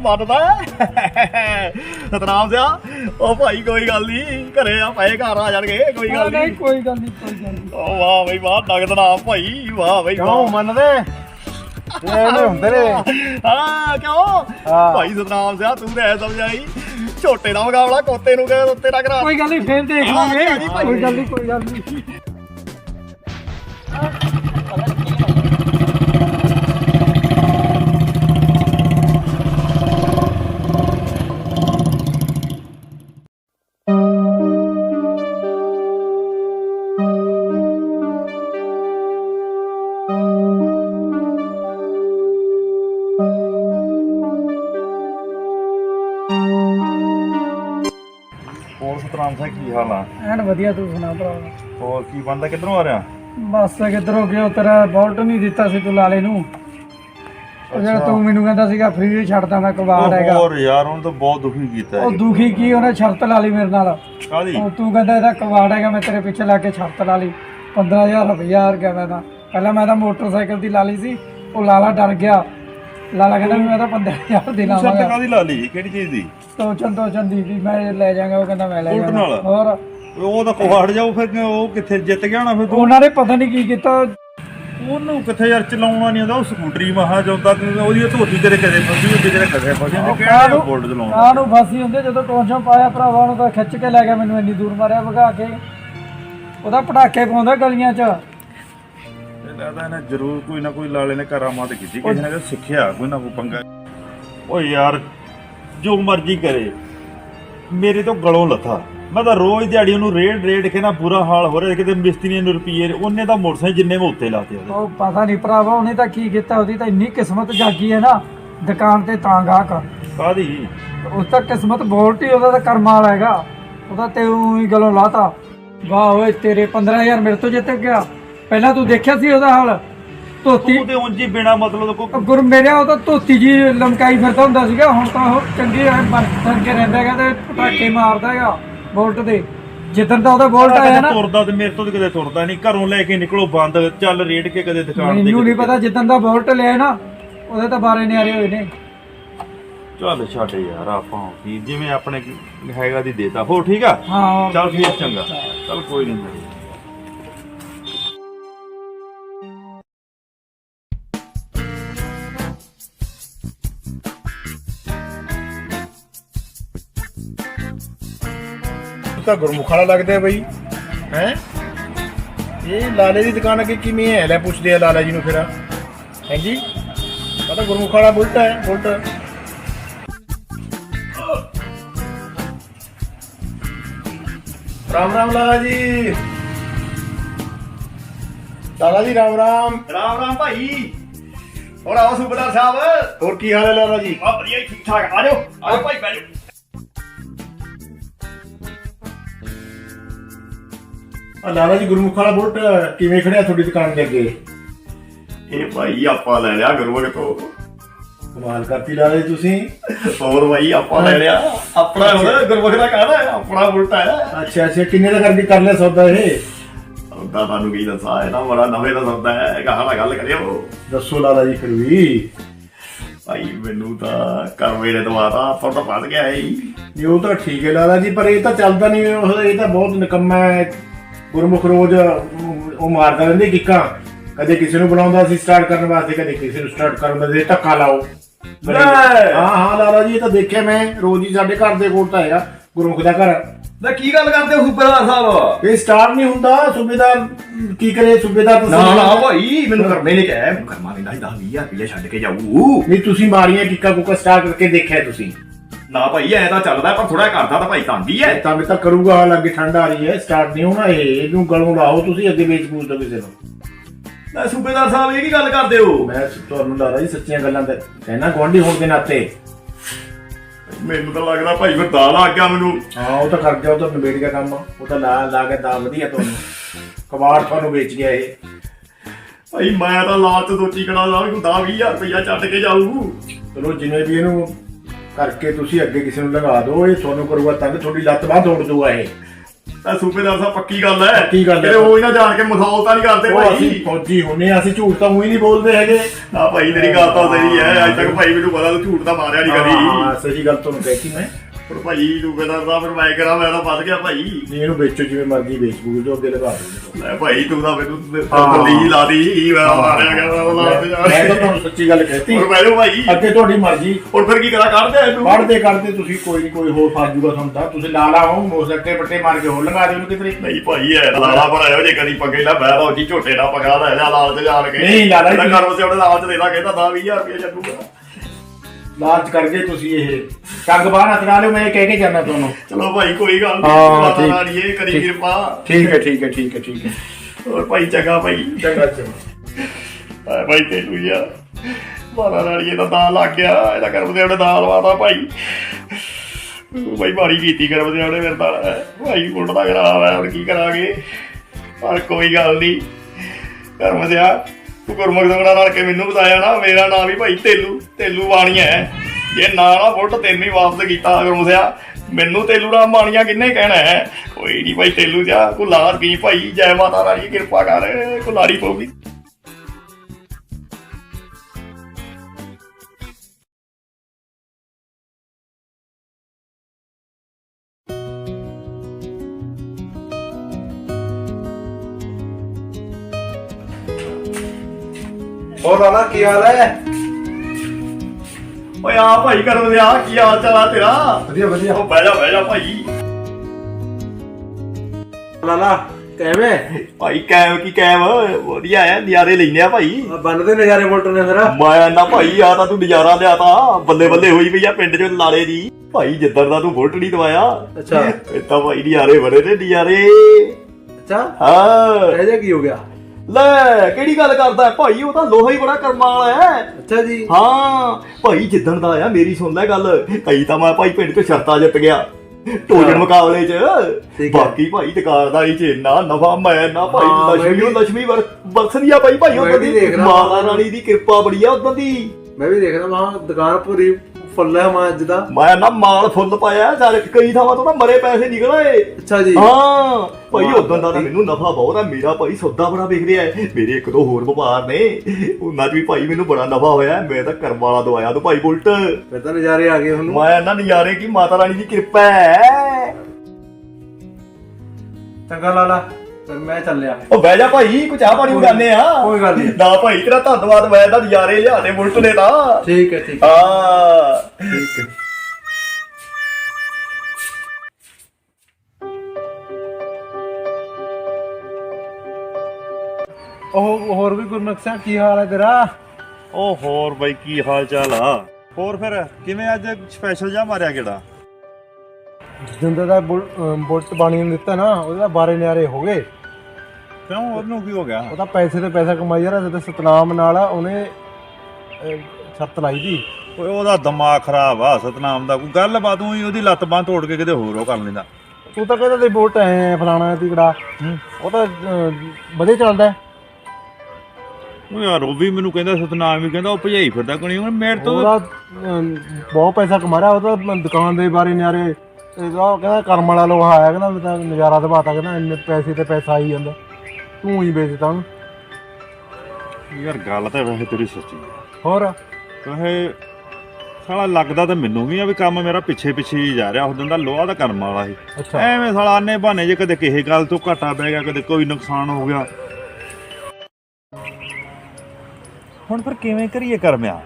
ਮੰਨਦਾ। ਸਤਨਾਮ ਸਿਆ। ਉਹ ਭਾਈ ਕੋਈ ਗੱਲ ਨਹੀਂ ਘਰੇ ਆ ਪਏ ਘਰ ਆ ਜਾਣਗੇ ਕੋਈ ਗੱਲ ਨਹੀਂ ਕੋਈ ਗੱਲ ਨਹੀਂ ਕੋਈ ਗੱਲ ਨਹੀਂ ਉਹ ਵਾਹ ਬਈ ਵਾਹ ਨਗਦ ਨਾਮ ਭਾਈ ਵਾਹ ਬਈ ਕਿਉਂ ਵਾਹ। ਮੰਨਦੇ? ਇਹ ਐਵੇਂ ਹੁੰਦੇ ਨੇ। ਹਾਂ ਕਿਉਂ? ਹਾਂ। ਭਾਈ ਸਤਨਾਮ ਸਿਆ ਤੂੰ ਤਾਂ ਐ ਸਮਝਾਈ ਝੋਟੇ ਦਾ ਮੁਕਾਬਲਾ ਕੋਤੇ ਨੂੰ ਕਹੇ ਉੱਤੇ ਨਾ ਕਰਾ ਕੋਈ ਗੱਲ ਨਹੀਂ ਫੇਰ ਦੇਖ ਲਾਂਗੇ। ਕੋਈ ਗੱਲ ਨਹੀਂ ਕੋਈ ਗੱਲ ਨਹੀਂ ਹੋਰ ਸਤਨਾਮ ਸਿੰਘ ਕੀ ਹਾਲ ਆ? ਐਨ ਵਧੀਆ ਤੂੰ ਸੁਣਾ ਭਰਾ? ਹੋਰ ਕੀ ਬੰਦਾ ਕਿੱਧਰੋਂ ਆ ਰਿਹਾ? ਬਸ ਕਿੱਧਰੋਂ ਗਿਆ ਤੇਰਾ ਬੋਲਟ ਨਹੀਂ ਦਿੱਤਾ ਸੀ ਤੂੰ ਲਾਲੇ ਨੂੰ ਉਹ ਜਿਹੜਾ ਤੂੰ ਮੈਨੂੰ ਕਹਿੰਦਾ ਸੀਗਾ ਫ੍ਰੀ ਛੱਡਦਾ ਮੈਂ ਕਬਾੜ ਹੈਗਾ। ਹੋਰ ਯਾਰ ਉਹਨੂੰ ਤਾਂ ਬਹੁਤ ਦੁਖੀ ਕੀਤਾ ਉਹ ਦੁਖੀ ਕੀ ਉਹਨੇ ਸ਼ਰਤ ਲਾ ਲਈ ਮੇਰੇ ਨਾਲ। ਕਾਦੀ ਉਹ ਤੂੰ ਕਹਿੰਦਾ ਇਹਦਾ ਕਬਾੜ ਹੈਗਾ ਮੈਂ ਤੇਰੇ ਪਿੱਛੇ ਲਾ ਕੇ ਸ਼ਰਤ ਲਾ ਲਈ। 15000 ਰੁਪਇਆ ਹਾਰ ਗਿਆ ਮੈਂ ਤਾਂ। ਪਹਿਲਾਂ ਮੈਂ ਤਾਂ ਮੋਟਰਸਾਈਕਲ ਦੀ ਲਾ ਲਈ ਸੀ ਉਹ ਲਾਲਾ ਡਰ ਗਿਆ। ਲਾਲਾ ਕਹਿੰਦਾ ਵੀ ਮੈਂ ਤਾਂ 15000 ਦੀ ਸ਼ਰਤ ਲਾਵਾਂਗਾ। ਕਾਦੀ ਲਾ ਲਈ? ਕਿਹੜੀ ਚੀਜ਼ ਦੀ? ਤੋਚਨ ਤੋਚਨ ਦੀ ਵੀ ਮੈਂ ਲੈ ਜਾਵਾਂਗਾ ਉਹ ਕਹਿੰਦਾ ਮੈਂ ਲੈ ਜਾਵਾਂਗਾ। ਨਾਲ? ਹੋਰ? ਉਹ ਤਾਂ ਕੋਹਾੜ ਜਾਊ ਫਿਰ ਉਹ ਕਿੱਥੇ ਜਿੱਤ ਗਿਆ ਨਾ ਫਿਰ ਤੂੰ? ਉਹਨਾਂ ਨੇ ਪਤਾ ਨਹੀਂ ਕੀ ਕੀਤਾ। ਉਹਨੂੰ ਕਿੱਥੇ ਯਾਰ ਚਲਾਉਣਾ ਨਹੀਂ ਆਉਂਦਾ? ਉਹ ਸਕੂਟਰੀ ਮਹਾ ਜਾਂਦਾ ਕਿ ਉਹਦੀ ਧੋਤੀ ਤੇਰੇ ਕਦੇ ਫਸੀ ਹੁੰਦੀ ਤੇਰੇ ਕਦੇ ਫਸੀ ਹੁੰਦੀ ਕਿਹੜਾ ਬੋਲਡ ਚਲਾਉਂਦਾ? ਕਾਂ ਨੂੰ ਫਾਸੀ ਹੁੰਦੇ ਜਦੋਂ ਟੋਚਨ ਪਾਇਆ ਭਰਾਵਾ ਨੂੰ ਤਾਂ ਖਿੱਚ ਕੇ ਲੈ ਗਿਆ ਮੈਨੂੰ ਇੰਨੀ ਦੂਰ ਮਾਰਿਆ ਭਗਾ ਕੇ। ਉਹਦਾ ਪਟਾਕੇ ਪਾਉਂਦਾ ਗਲੀਆਂ 'ਚ। ਲੱਗਦਾ ਇਹਨੇ ਜ਼ਰੂਰ ਕੋਈ ਨਾ ਕੋਈ ਲਾਲੇ ਨੇ ਕਰਾਮਾਤ ਕੀਤੀ ਕਿਸੇ ਨੇ ਤਾਂ ਸਿੱਖਿਆ ਕੋਈ ਨਾ ਕੋਈ ਪੰਗਾ। ਓ ਯਾਰ ਜੋ ਮਰਜ਼ੀ ਕਰੇ ਮੇਰੇ ਤੋਂ ਗਲੋਂ ਲੱਥਾ। ਮੈਂ ਤਾਂ ਰੋਜ਼ ਦਿਹਾੜੀ ਉਹਨੂੰ ਰੇਡ ਰੇਡ ਕੇ ਨਾ ਬੁਰਾ ਹਾਲ ਹੋ ਰਿਹਾ ਕਿਤੇ ਮਿਸਤਰੀ ਨੂੰ ਰੁਪਈਏ ਉਹਨੇ ਤਾਂ ਮੋਟਰਸਾਈਕਲ ਜਿੰਨੇ ਮੈਂ ਉੱਤੇ ਲਾਤੇ ਉਹਦੇ। ਉਹ ਪਤਾ ਨਹੀਂ ਭਰਾਵਾ ਉਹਨੇ ਤਾਂ ਕੀ ਕੀਤਾ ਉਹਦੀ ਤਾਂ ਇੰਨੀ ਕਿਸਮਤ ਜਾਗੀ ਹੈ ਨਾ ਦੁਕਾਨ ਤੇ ਤਾਂ ਗਾਹਕ ਕਾਦੀ ਉਸ ਤਾਂ ਕਿਸਮਤ ਬੋਲਟੀ ਉਹਦਾ ਤਾਂ ਕਰਮਾ ਵਾਲਾ ਹੈਗਾ। ਉਹਦਾ ਤੇ ਉਹੀ ਗਲੋਂ ਲਾਤਾ। ਵਾਹ ਓਏ ਤੇਰੇ 15000 ਮੇਰੇ ਤੋਂ ਜਿੱਤ ਗਿਆ। ਪਹਿਲਾਂ ਤੂੰ ਦੇਖਿਆ ਸੀ ਉਹਦਾ ਹਾਲ? ਧੋਤੀ ਤੂੰ ਤੇ ਉਂਝ ਬਿਨਾ ਮਤਲਬ ਉਹ ਗੁਰ ਮੇਰਿਆ ਉਹ ਤਾਂ ਧੋਤੀ ਜੀ ਲਮਕਾਈ ਫਿਰਦਾ ਹੁੰਦਾ ਸੀਗਾ ਹੁਣ ਤਾਂ ਉਹ ਚੰਗੀ ਐ ਬਣ ਕੇ ਰਹਿੰਦਾ ਹੈਗਾ ਤੇ ਪਟਾਕੇ ਮਾਰਦਾ ਹੈਗਾ ਬੋਲਟ ਦੇ ਜਿੱਦਣ ਦਾ ਉਹਦਾ ਬੋਲਟ ਆਇਆ ਨਾ ਤੁਰਦਾ ਤੇ ਮੇਰੇ ਤੋਂ ਤਾਂ ਕਿਤੇ ਤੁਰਦਾ ਨਹੀਂ ਘਰੋਂ ਲੈ ਕੇ ਨਿਕਲੋ ਬੰਦ ਚੱਲ ਰੇਡ ਕੇ ਕਦੇ ਦੁਕਾਨ ਤੇ ਮੈਨੂੰ ਨਹੀਂ ਕਦੇ- ਪਤਾ ਜਿੱਦਣ ਦਾ ਬੋਲਟ ਲਿਆ ਨਾ ਉਹਦੇ ਤਾਂ ਬਾਰੇ ਨਿਆਰੇ ਹੋਏ ਨੇ। ਚੱਲ ਛੱਡ ਯਾਰ ਆਪਾਂ ਕੀ ਜਿਵੇਂ ਆਪਣੇ ਕੀ ਹੈਗਾ ਦੀ ਦੇਤਾ। ਹੋ ਠੀਕ ਆ? ਹਾਂ ਚੱਲ ਫੇਰ ਚੰਗਾ। ਚੱਲ ਕੋਈ ਨਹੀਂ ਤੂੰ ਤਾਂ ਗੁਰਮੁਖਾਲਾ ਲੱਗਦਾ ਬਈ ਹੈ? ਇਹ ਲਾਲੇ ਦੀ ਦੁਕਾਨ ਅੱਗੇ ਕਿਵੇਂ ਹੈ? ਲੈ ਪੁੱਛਦੇ ਆ ਲਾਲਾ ਜੀ ਨੂੰ ਫਿਰ। ਹਾਂਜੀ? ਪਤਾ ਗੁਰਮੁਖਾਲਾ ਬੁਲਟ ਹੈ ਬੁਲਟ। ਰਾਮ ਰਾਮ ਲਾਲਾ ਜੀ। ਲਾਲਾ ਜੀ ਰਾਮ ਰਾਮ। ਰਾਮ ਰਾਮ ਭਾਈ। ਹੋਰ ਆਓ ਸੁਬਦਾਰ ਸਾਹਿਬ। ਹੋਰ ਕੀ ਹਾਲ ਹੈ ਲਾਲਾ ਜੀ? ਆ ਵਧੀਆ ਠੀਕ ਠਾਕ। ਆ ਜਾਓ। ਆ ਜਾਓ ਭਾਈ ਬੈਠੋ ਆ ਲਾਲਾ ਜੀ ਗੁਰਮੁਖਾਲਾ ਬੁਲਟ ਕਿਵੇਂ ਖੜਿਆ ਤੁਹਾਡੀ ਦੁਕਾਨ ਦੇ ਅੱਗੇ? ਇਹ ਭਾਈ ਆਪਾਂ ਲੈ ਲਿਆ ਗੁਰੂਆਂ ਤੋਂ। ਕਮਾਲ ਕਰਤੀ ਲਾਲਾ ਜੀ ਤੁਸੀਂ। ਹੋਰ ਭਾਈ ਆਪਾਂ ਲੈ ਲਿਆ। ਆਪਣਾ ਹੁਣ ਗੁਰਮੁਖ ਦਾ ਕਹਦਾ ਆਪਣਾ ਉਲਟਾ ਹੈ। ਅੱਛਾ ਅੱਛਾ ਕਿੰਨੇ ਦਾ ਕਰਕੇ ਕਰ ਲਿਆ ਸੌਦਾ ਇਹ? ਉਹਦਾ ਤੁਹਾਨੂੰ ਕੀ ਦੱਸਾਂ ਇਹ ਨਾ ਬੜਾ ਨਵੇਂ ਦਾ ਸੌਦਾ ਹੈ ਕਹਾਂ ਨਾਲ ਗੱਲ ਕਰਿਓ। ਦੱਸੋ ਲਾਲਾ ਜੀ ਫਿਰ ਵੀ। ਭਾਈ ਮੈਨੂੰ ਤਾਂ ਕਰਮੇ ਨੇ ਦਵਾਤਾ ਆਪਾਂ ਤਾਂ ਫਸ ਗਿਆ ਹੀ ਨਹੀਂ ਉਹ ਤਾਂ ਠੀਕ ਹੈ ਲਾਲਾ ਜੀ ਪਰ ਇਹ ਤਾਂ ਚੱਲਦਾ ਨਹੀਂ ਉਹ ਇਹ ਤਾਂ ਬਹੁਤ ਨਿਕੰਮਾ ਹੈ। ਗੁਰਮੁਖ ਰੋਜ਼ ਉਹ ਮਾਰਦਾ ਰਹਿੰਦੇ ਕਿੱਕਾਂ? ਕਦੇ ਕਿਸੇ ਨੂੰ ਬੁਲਾਉਂਦਾ ਸੀ ਸਟਾਰਟ ਕਰਨ ਵਾਸਤੇ ਕਦੇ ਕਿਸੇ ਨੂੰ ਸਟਾਰਟ ਕਰਨ ਵਾਸਤੇ ਧੱਕਾ ਲਾਓ। ਹਾਂ ਹਾਂ ਲਾਲਾ ਜੀ ਇਹ ਤਾਂ ਦੇਖਿਆ ਮੈਂ ਰੋਜ਼ ਹੀ ਸਾਡੇ ਘਰ ਦੇ ਕੋਲ ਤਾਂ ਹੈਗਾ ਗੁਰਮੁਖ ਦਾ ਘਰ। ਲੈ ਕੀ ਗੱਲ ਕਰਦੇ ਹੋ ਸੁਬੇਦਾਰ ਸਾਹਿਬ? ਇਹ ਸਟਾਰਟ ਨਹੀਂ ਹੁੰਦਾ ਸੂਬੇਦਾਰ ਕੀ ਕਰੇ ਸੂਬੇਦਾਰ ਤੁਸੀਂ ਨਾ ਨਾ ਭਾਈ ਮੈਨੂੰ ਕਰਮੇ ਨੇ ਕਿਹਾ ਕਰਮਾ ਕਹਿੰਦਾ ਸੀ 10 20000 ਰੁਪਏ ਛੱਡ ਕੇ ਜਾਊ। ਨਹੀਂ ਤੁਸੀਂ ਮਾਰੀਆਂ ਕਿੱਕਾ ਕੁੱਕਾ ਸਟਾਰਟ ਕਰਕੇ ਦੇਖਿਆ ਤੁਸੀਂ? ਨਾ ਭਾਈ ਐ ਤਾਂ ਚੱਲਦਾ ਪਰ ਥੋੜਾ ਕਰਦਾ ਤਾਂ ਭਾਈ ਤੰਗ ਐ ਤਾਂ ਮੈਂ ਤਾਂ ਕਰੂਗਾ ਹਾਲ ਅੱਗੇ ਠੰਡ ਆ ਰਹੀ ਹੈ ਸਟਾਰਟ ਨਹੀਂ ਹੋਣਾ ਇਹ ਇਹਨੂੰ ਗਲੋਂ ਲਾਓ ਤੁਸੀਂ ਅੱਗੇ ਵੇਚ ਬੂਝ ਦੋ ਕਿਸੇ ਨੂੰ। ਲੈ ਸੁਬੇਦਾਰ ਸਾਹਿਬ ਇਹ ਕੀ ਗੱਲ ਕਰਦੇ ਹੋ? ਮੈਂ ਤੁਹਾਨੂੰ ਲਾਲਾ ਜੀ ਸੱਚੀਆਂ ਗੱਲਾਂ ਤੇ। ਕਹਿਣਾ ਗਵਾਂਢੀ ਹੋਣ ਦੇ ਨਾਤੇ। ਮੈਨੂੰ ਤਾਂ ਲੱਗਦਾ ਭਾਈ ਫਿਰ ਦਾਲ ਆ ਗਿਆ ਮੈਨੂੰ। ਹਾਂ ਉਹ ਤਾਂ ਕਰ ਗਿਆ ਉਹ ਤਾਂ ਨਿਬੇੜ ਗਿਆ ਕੰਮ। ਉਹ ਤਾਂ ਲਾ ਲਾ ਕੇ ਦਾ ਵਧੀਆ ਤੁਹਾਨੂੰ। ਕਬਾੜ ਤੁਹਾਨੂੰ ਵੇਚ ਗਿਆ ਇਹ। ਭਾਈ ਮੈਂ ਤਾਂ ਲਾਲਚ ਸੋਚੀ ਕੜਾ ਲਾ ਵੀ 10 20000 ਰੁਪਇਆ ਛੱਡ ਕੇ ਜਾਊ। ਚਲੋ ਜਿਵੇਂ ਵੀ ਇਹਨੂੰ ਕਰਕੇ ਤੁਸੀਂ ਅੱਗੇ ਕਿਸੇ ਨੂੰ ਲਗਾ ਦਿਓ ਇਹ ਤੁਹਾਨੂੰ ਕਰੂਗਾ ਤੰਗ ਤੁਹਾਡੀ ਲੱਤ ਬਾਹ ਤੋੜ ਦੂਗਾ ਇਹ। ਤਾਂ ਸੂਬੇਦਾਰ ਸਾਹਿਬ ਪੱਕੀ ਗੱਲ ਹੈ। ਪੱਕੀ ਗੱਲ ਹੈ। ਕਿਤੇ ਉਹ ਹੀ ਨਾ ਜਾਣ ਕੇ ਮਖੌਲ ਤਾਂ ਨਹੀਂ ਕਰਦੇ ਉਹ ਅਸੀਂ ਭਾਈ ਫੌਜੀ ਹੁੰਨੇ ਆ, ਅਸੀਂ ਝੂਠ ਤਾਂ ਉਹੀ ਨਹੀਂ ਬੋਲਦੇ ਹੈਗੇ। ਨਾ ਭਾਈ ਤੇਰੀ ਗੱਲ ਤਾਂ ਸਹੀ ਹੈ। ਅੱਜ ਤੱਕ ਭਾਈ ਮੈਨੂੰ ਪਤਾ ਤੂੰ ਝੂਠ ਤਾਂ ਮਾਰਿਆ ਨਹੀਂ ਕਦੀ। ਹਾਂ ਸਹੀ ਗੱਲ ਤੁਹਾਨੂੰ ਕਹਿਤੀ ਮੈਂ। ਪਰ ਭਾਈ ਸੂਬੇਦਾਰ ਸਾਹਿਬ ਫਿਰ ਮੈਂ ਕਰਾਂ ਮੈਂ ਤਾਂ ਫਸ ਗਿਆ ਭਾਈ। ਨਹੀਂ ਇਹਨੂੰ ਵੇਚੋ ਜਿਵੇਂ ਮਰਜ਼ੀ ਵੇਚ ਬੂਝ ਜੋ ਅੱਗੇ ਲਗਾ ਦਿਓ। ਲੈ ਭਾਈ ਤੂੰ ਤਾਂ ਮੈਨੂੰ ਹਾਂ। ਦਿੱਲੀ ਲਾ ਦੀ ਮੈਂ ਮਾਰਿਆ ਗਿਆ ਮੈਂ ਲਾ ਤੇ ਤਾਂ ਤੁਹਾਨੂੰ ਸੱਚੀ ਗੱਲ ਕਹਿਤੀ। ਬਹਿ ਜਾਓ ਭਾਈ। ਅੱਗੇ ਤੁਹਾਡੀ ਮਰਜ਼ੀ। ਹੋਰ ਫਿਰ ਕੀ ਕਰਾਂ ਕੱਢ ਦੇ ਇਹਨੂੰ। ਪੜਦੇ ਕਰਦੇ ਤੁਸੀਂ ਕੋਈ ਨਹੀਂ ਕੋਈ ਹੋਰ ਫਸ ਜੂਗਾ ਤੁਹਾਨੂੰ ਤਾਂ ਤੁਸੀਂ ਲਾ ਲਾ ਹੋ ਮੋਸ ਅੱਟੇ ਪੱਟੇ ਮਾਰ ਕੇ ਹੋਰ ਲਗਾ ਦਿਓ ਇਹਨੂੰ ਕਿਧਰੇ। ਨਹੀਂ ਭਾਈ ਐ ਲਾਲਾ ਪਰ ਇਹੋ ਜੇ ਕਦੀ ਪੰਗੇ ਨਾ ਬਹਿ ਰੋ ਜੀ ਝੋਟੇ ਦਾ ਪਗਾ ਦਾ ਇਹਦਾ ਲਾਲ ਤੇ ਜਾਣ ਕੇ। ਨਹੀਂ, ਲਾਲਾ ਘਰ ਵਸੇ ਉਹਦੇ ਲਾਲ ਚ ਦੇਦਾ ਕਹਿੰਦਾ 10 20000 ਰੁਪਏ ਚੱਲੂਗਾ। ਲਾਲਚ ਕਰਕੇ ਤੁਸੀਂ ਇਹ ਟੰਗ ਬਾਹਰ ਹੱਥ ਲਾ ਲਿਓ ਮੈਂ ਇਹ ਕਹਿ ਕੇ ਜਾਣਾ ਤੁਹਾਨੂੰ। ਚਲੋ ਭਾਈ ਕੋਈ ਗੱਲ ਹਾਂ, ਨਹੀਂ ਮਾਤਾ ਠੀਕ। ਰਾਣੀਏ ਕਰੀ ਠੀਕ। ਕਿਰਪਾ ਠੀਕ ਹੈ ਠੀਕ ਹੈ ਠੀਕ ਹੈ ਠੀਕ ਹੈ। ਹੋਰ ਭਾਈ ਚੰਗਾ ਭਾਈ। ਚੰਗਾ ਚੰਗਾ। ਆ ਭਾਈ ਤੈਨੂੰ ਯਾਰ ਮਾਤਾ ਰਾਣੀਏ ਦਾ ਦਾਲ ਲੱਗ ਗਿਆ ਇਹਦਾ ਕਰਮ ਦੇ ਉਹਨੇ ਦਾਲ ਵਾਦਾ ਭਾਈ। ਤੂੰ ਭਾਈ ਮਾੜੀ ਕੀਤੀ ਕਰਮ ਦੇ ਉਹਨੇ ਮੇਰੇ ਨਾਲ ਭਾਈ ਮੁੰਡਾ ਦਾ ਖਰਾਬ ਹੈ ਹੁਣ ਕੀ ਕਰਾਂਗੇ? ਪਰ ਕੋਈ ਗੱਲ ਨਹੀਂ ਕਰਮ ਦਿਆ ਤੂੰ ਗੁਰਮੁਖ ਸੰਗੜਾ ਨਾਲ ਕੇ ਮੈਨੂੰ ਬਤਾਇਆ ਨਾ, ਮੇਰਾ ਨਾਮ ਵੀ ਭਾਈ ਤੇਲੂ ਤੇਲੂ ਬਾਣੀਆ ਹੈ। ਜੇ ਨਾ ਨਾ ਫੁੱਟ ਤੈਨੂੰ ਹੀ ਵਾਪਸ ਕੀਤਾ ਗੁਰਮੁਖ ਮੈਨੂੰ ਤੇਲੂ ਰਾਮ ਬਾਣੀਆ ਕਿੰਨੇ ਕਹਿਣਾ ਹੈ? ਕੋਈ ਨਹੀਂ ਭਾਈ ਤੇਲੂ ਜਾ ਕੋ ਲਾਰ ਕੀ ਭਾਈ, ਜੈ ਮਾਤਾ ਰਾਣੀ, ਕਿਰਪਾ ਕਰ, ਕੁਲਾਰੀ ਪਊਗੀ ਲਾਲਾ ਕੀ ਹਾਲ ਹੈ? ਓਏ ਆ ਭਾਈ ਕਰਮ ਦਿਆ ਕੀ ਹਾਲ ਚਾਲ ਆ ਤੇਰਾ? ਵਧੀਆ ਵਧੀਆ। ਉਹ ਬਹਿ ਜਾ ਬਹਿ ਜਾ ਭਾਈ। ਲਾਲਾ ਕਿਵੇਂ ਭਾਈ ਕੈਮ ਕੀ ਕੈਮ? ਵਧੀਆ ਆ ਨਿਆਰੇ ਲੈਨੇ ਆ ਭਾਈ। ਬੰਨਦੇ ਨਜ਼ਾਰੇ ਮੋਟਰ ਨੇ ਮੇਰਾ ਮੈਂ ਨਾ ਭਾਈ ਆ ਤਾਂ ਤੂੰ ਨਜ਼ਾਰਾ ਲਿਆ ਤਾਂ। ਬੱਲੇ ਬੱਲੇ ਹੋਈ ਪਈ ਆ ਪਿੰਡ ਚ ਲਾਲੇ ਦੀ। ਭਾਈ ਜਿੱਦਣ ਦਾ ਤੂੰ ਵੋਟ ਨਹੀਂ ਦਵਾਇਆ ਅੱਛਾ। ਇਹ ਤਾਂ ਭਾਈ ਨਜ਼ਾਰੇ ਬੜੇ ਨੇ ਨਜ਼ਾਰੇ। ਅੱਛਾ। ਹਾਂ। ਇਹ ਜਿਹਾ ਕੀ ਹੋ ਗਿਆ? ਲੈ ਕਿਹੜੀ ਗੱਲ ਕਰਦਾ ਭਾਈ ਉਹ ਤਾਂ ਲੋਹਾ ਹੀ ਬੜਾ ਕਰਮਾਂ ਹੈ। ਅੱਛਾ ਜੀ। ਹਾਂ ਭਾਈ ਜਿੱਦਣ ਦਾ ਆਇਆ ਮੇਰੀ ਸੁਣ ਲੈ ਗੱਲ। ਕਈ ਤਾਂ ਮੈਂ ਭਾਈ ਪਿੰਡ ਤੋਂ ਸ਼ਰਤਾ ਜਿੱਤ ਗਿਆ। ਟੋਜਣ ਮੁਕਾਬਲੇ ਚ। ਬਾਕੀ ਭਾਈ ਦੁਕਾਨਦਾਰੀ ਚ ਇੰਨਾ ਨਫਾ ਮੈਂ ਨਾ ਹਾਂ, ਭਾਈ ਮੈਂ ਲక్ష్ਮੀ ਵੀ- ਵਰਸਦੀ ਆ ਭਾਈ ਭਾਈ ਮੈਂ ਉਦੋਂ ਮਾਤਾ ਰਾਣੀ ਦੀ ਕਿਰਪਾ ਬੜੀ ਆ ਉਦੋਂ ਦੀ। ਮੈਂ ਵੀ ਦੇਖਦਾ ਵਾਂ ਦੁਕਾਨ ਪੂਰੀ ਫੁੱਲ ਹੈ ਮਾਂ ਅੱਜ ਦਾ। ਮੈਂ ਨਾ ਮਾਲ ਫੁੱਲ ਪਾਇਆ ਸਾਰੇ ਕਈ ਥਾਵਾਂ ਤੋਂ ਤਾਂ ਮਰੇ ਪੈਸੇ ਨਿਕਲ ਆਏ। ਅੱਛਾ ਜੀ। ਹਾਂ ਭਾਈ ਉਦੋਂ ਦਾ ਤਾਂ ਮੈਨੂੰ ਨਫਾ ਬਹੁਤ ਆ ਮੇਰਾ ਭਾਈ ਸੌਦਾ ਬੜਾ ਵਿਕ ਰਿਹਾ ਹੈ ਮੇਰੇ ਇੱਕ ਦੋ ਹੋਰ ਵਪਾਰ ਨੇ। ਉਹਨਾਂ 'ਚ ਵੀ ਭਾਈ ਮੈਨੂੰ ਬੜਾ ਨਫਾ ਹੋਇਆ। ਮੈਂ ਤਾਂ ਕਰਮ ਵਾਲਾ ਦਵਾਇਆ ਤੂੰ ਭਾਈ ਬੁਲਟ। ਫਿਰ ਤਾਂ ਨਜ਼ਾਰੇ ਆ ਗਏ ਹੁਣ ਮੈਂ ਨਾ ਨਜ਼ਾਰੇ ਕੀ ਮਾਤਾ ਰਾਣੀ ਦੀ ਕਿਰਪਾ ਹੈ। ਚੰਗਾ ਲਾਲਾ। ਫਿਰ ਮੈਂ ਚੱਲਿਆ ਉਹ ਬਹਿ ਜਾ ਭਾਈ ਕੁ ਚਾਹ ਪਾਣੀ ਉਗਾਨੇ ਆ ਕੋਈ ਗੱਲ ਨਹੀਂ। ਨਾ ਭਾਈ ਤੇਰਾ ਧੰਨਵਾਦ ਮੈਂ ਤਾਂ ਨਜ਼ਾਰੇ ਲਿਆ ਦੇ ਬੁਲਟ ਨੇ ਤਾਂ। ਠੀਕ ਹੈ ਠੀਕ ਹੈ। ਹਾਂ। ਠੀਕ ਹੈ। ਉਹ ਹੋਰ ਵੀ ਗੁਰਮੁਖ ਸਿੰਘ ਕੀ ਹਾਲ ਹੈ ਤੇਰਾ? ਉਹ ਹੋਰ ਬਾਈ ਕੀ ਹਾਲ ਚਾਲ ਆ? ਹੋਰ ਫਿਰ ਕਿਵੇਂ ਅੱਜ ਸਪੈਸ਼ਲ ਜਾ ਮਾਰਿਆ ਕਿਹੜਾ ਜਿੰਦਾ ਦਾ ਬੁਲਟ ਬਾਣੀ ਨੂੰ ਦਿੱਤਾ ਨਾ ਉਹਦੇ ਦਾ ਬਾਰੇ ਨਿਆਰੇ ਹੋ ਗਏ। ਕਿਉਂ? ਉਹਨੂੰ ਕੀ ਹੋ ਗਿਆ? ਉਹ ਤਾਂ ਪੈਸੇ ਤੇ ਪੈਸਾ ਕਮਾਈ ਜਾ ਰਿਹਾ ਤੇ ਸਤਨਾਮ ਨਾਲ ਆ, ਉਹਨੇ ਅਹ, ਛੱਤ ਲਾਈ ਦੀ। ਓਏ ਉਹਦਾ ਦਿਮਾਗ ਖਰਾਬ ਆ ਸਤਨਾਮ ਦਾ। ਕੋਈ ਗੱਲਬਾਤ ਹੋਈ ਉਹਦੀ ਲੱਤ ਬਾਂਹ ਤੋੜ ਕੇ ਕਿਤੇ ਹੋਰ ਉਹ ਕਰ ਲੈਂਦਾ। ਤੂੰ ਤਾਂ ਕਹਿੰਦਾ ਤੇ ਬੁਲਟ ਐ ਫਲਾਣਾ ਤੀਕੜਾ। ਉਹ ਤਾਂ ਅਹ, ਵਧੀਆ ਚੱਲਦਾ ਹੈ। ਉਹ ਯਾਰ ਉਹ ਵੀ ਮੈਨੂੰ ਕਹਿੰਦਾ ਸਤਨਾਮ ਵੀ ਕਹਿੰਦਾ ਉਹ ਭਜਾਈ ਫਿਰਦਾ ਕਣੀ। ਹੁਣ ਮੇਰੇ ਤੋਂ ਉਹਦਾ ਬਹੁਤ ਪੈਸਾ ਕਮਾ ਰਿਹਾ ਉਹ ਤਾਂ ਦੁਕਾਨ ਦੇ ਬਾਰੇ ਨਿਆਰੇ ਇਹਦਾ ਕਹਿੰਦਾ ਕਰਮ ਵਾਲਾ ਲੋਹਾ ਆਇਆ ਕਹਿੰਦਾ ਮੈਂ ਤਾਂ ਨਜ਼ਾਰਾ ਦਵਾਤਾ ਕਹਿੰਦਾ ਇੰਨੇ ਪੈਸੇ ਤੇ ਪੈਸਾ ਆਈ ਜਾਂਦਾ। ਤੂੰ ਹੀ ਵੇਚਦਾ ਉਹਨੂੰ ਯਾਰ ਗੱਲ ਤਾਂ ਵੈਸੇ ਤੇਰੀ ਸੱਚੀ ਆ। ਹੋਰ? ਵੈਸੇ ਸਾਲਾ ਲੱਗਦਾ ਤਾਂ ਮੈਨੂੰ ਵੀ ਆ ਵੀ ਕੰਮ ਮੇਰਾ ਪਿੱਛੇ ਪਿੱਛੇ ਹੀ ਜਾ ਰਿਹਾ। ਉਸ ਦਿਨ ਦਾ ਲੋਹਾ ਦਾ ਕਰਮ ਵਾਲਾ ਸੀ। ਅੱਛਾ। ਐਵੇਂ ਸਾਲਾ ਆਨੇ ਬਹਾਨੇ ਜੇ ਕਦੇ ਕਿਸੇ ਗੱਲ ਤੋਂ ਘਾਟਾ ਪੈ ਗਿਆ ਕਦੇ ਕੋਈ ਨੁਕਸਾਨ ਹੋ ਗਿਆ। ਹੁਣ ਫਿਰ ਕਿਵੇਂ ਕਰੀਏ ਕਰਮਿਆ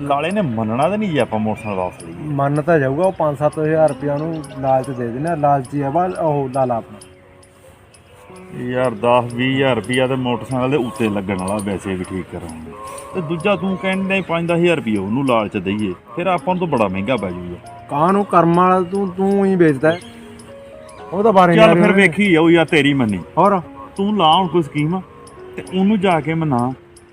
ਲਾਲੇ ਨੇ ਮੰਨਣਾ ਤਾਂ ਨਹੀਂ ਜੇ ਆਪਾਂ ਮੋਟਰਸਾਈਕਲ ਵਾਪਸ ਲਈਏ ਮੰਨ ਤਾਂ ਜਾਊਗਾ ਉਹ 5-7000 ਰੁਪਇਆ ਨੂੰ ਲਾਲਚ ਦੇ ਦੇਣਾ। ਲਾਲਚੀ ਆ ਬਾ ਉਹ ਲਾਲਾ ਆਪਣਾ। ਯਾਰ 10 20000 ਰੁਪਿਆ ਤੇ ਮੋਟਰਸਾਈਕਲ ਦੇ ਉੱਤੇ ਲੱਗਣ ਵਾਲਾ ਵੈਸੇ ਵੀ ਠੀਕ ਕਰਾਂਗੇ ਤੇ ਦੂਜਾ ਤੂੰ ਕਹਿੰਦਾ 5-10000 ਰੁਪਿਆ ਉਹਨੂੰ ਲਾਲਚ ਦਈਏ ਫਿਰ ਆਪਾਂ ਨੂੰ ਤਾਂ ਬੜਾ ਮਹਿੰਗਾ ਪੈ ਜਾਊਗਾ ਕਾਂ ਨੂੰ ਕਰਮ ਵਾਲਾ ਤੂੰ ਤੂੰ ਹੀ ਵੇਚਦਾ ਹੈ। ਉਹ ਤਾਂ ਬਾਰੇ ਚੱਲ ਫਿਰ। ਵੇਖੀ ਜਾਊ ਯਾਰ ਤੇਰੀ ਮੰਨੀ ਹੋਰ ਤੂੰ ਲਾ ਹੁਣ ਕੋਈ ਸਕੀਮ ਤੇ ਉਹਨੂੰ ਜਾ ਕੇ ਮਨਾ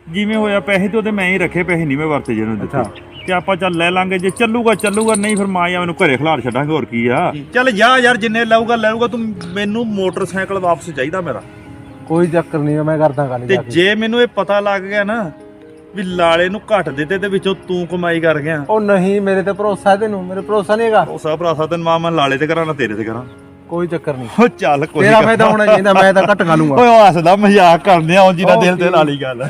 ਜਿਵੇਂ ਹੋਇਆ ਪੈਸੇ ਤੇ ਉਹਦੇ ਮੈਂ ਹੀ ਰੱਖੇ ਪੈਸੇ ਨਹੀਂ ਮੈਂ ਵਰਤੇ ਜਿਹਨੂੰ ਦਿੱਤੇ ਅੱਛਾ। ਤੇ ਆਪਾਂ ਚੱਲ ਲੈ ਲਾਂਗੇ ਜੇ ਚੱਲੂਗਾ ਚੱਲੂਗਾ ਨਹੀਂ ਫਿਰ ਮਾਂ ਜਾਂ ਮੈਨੂੰ ਘਰੇ ਖਿਲਾਰ ਛੱਡਾਂਗੇ ਹੋਰ ਕੀ ਆ? ਚੱਲ ਜਾ ਯਾਰ ਜਿੰਨੇ ਲਾਊਗਾ ਲਾਊਗਾ ਤੂੰ ਮੈਨੂੰ ਮੋਟਰਸਾਈਕਲ ਵਾਪਸ ਚਾਹੀਦਾ ਮੇਰਾ। ਕੋਈ ਚੱਕਰ ਨਹੀਂ ਮੈਂ ਕਰਦਾ ਗੱਲ ਤੇ ਜਾ ਮੈਨੂੰ ਇਹ ਪਤਾ ਲੱਗ ਗਿਆ ਨਾ ਵੀ ਲਾਲੇ ਨੂੰ ਘੱਟ ਦਿੱਤੇ ਤੇ ਵਿੱਚੋਂ ਤੂੰ ਕਮਾਈ ਕਰ ਗਿਆ। ਉਹ ਨਹੀਂ ਮੇਰੇ ਤੇ ਭਰੋਸਾ ਹੈ ਤੈਨੂੰ ਮੇਰੇ ਭਰੋਸਾ ਨਹੀਂ ਹੈਗਾ। ਉਹ ਸਭ ਭਰਾ ਤੈਨੂੰ ਮਾਂ ਮੈਂ ਲਾਲੇ ਤੇ ਕਰਾਂ ਨਾ ਤੇਰੇ ਤੇ ਕਰਾਂ ਕੋਈ ਚੱਕਰ ਨਹੀਂ। ਉਹ ਚੱਲ ਕੋਈ ਤੇਰਾ ਫਾਇਦਾ ਹੋਣਾ ਚਾਹੀਦਾ ਮੈਂ ਤਾਂ ਘੱਟ ਖਾ ਲੂੰਗਾ। ਓਏ ਹੱਸਦਾ ਮਜ਼ਾਕ ਕਰਦੇ ਆ ਉਹ ਜਿਹਦਾ ਦਿਲ ਤੇ ਲਾ ਲਈ ਗੱਲ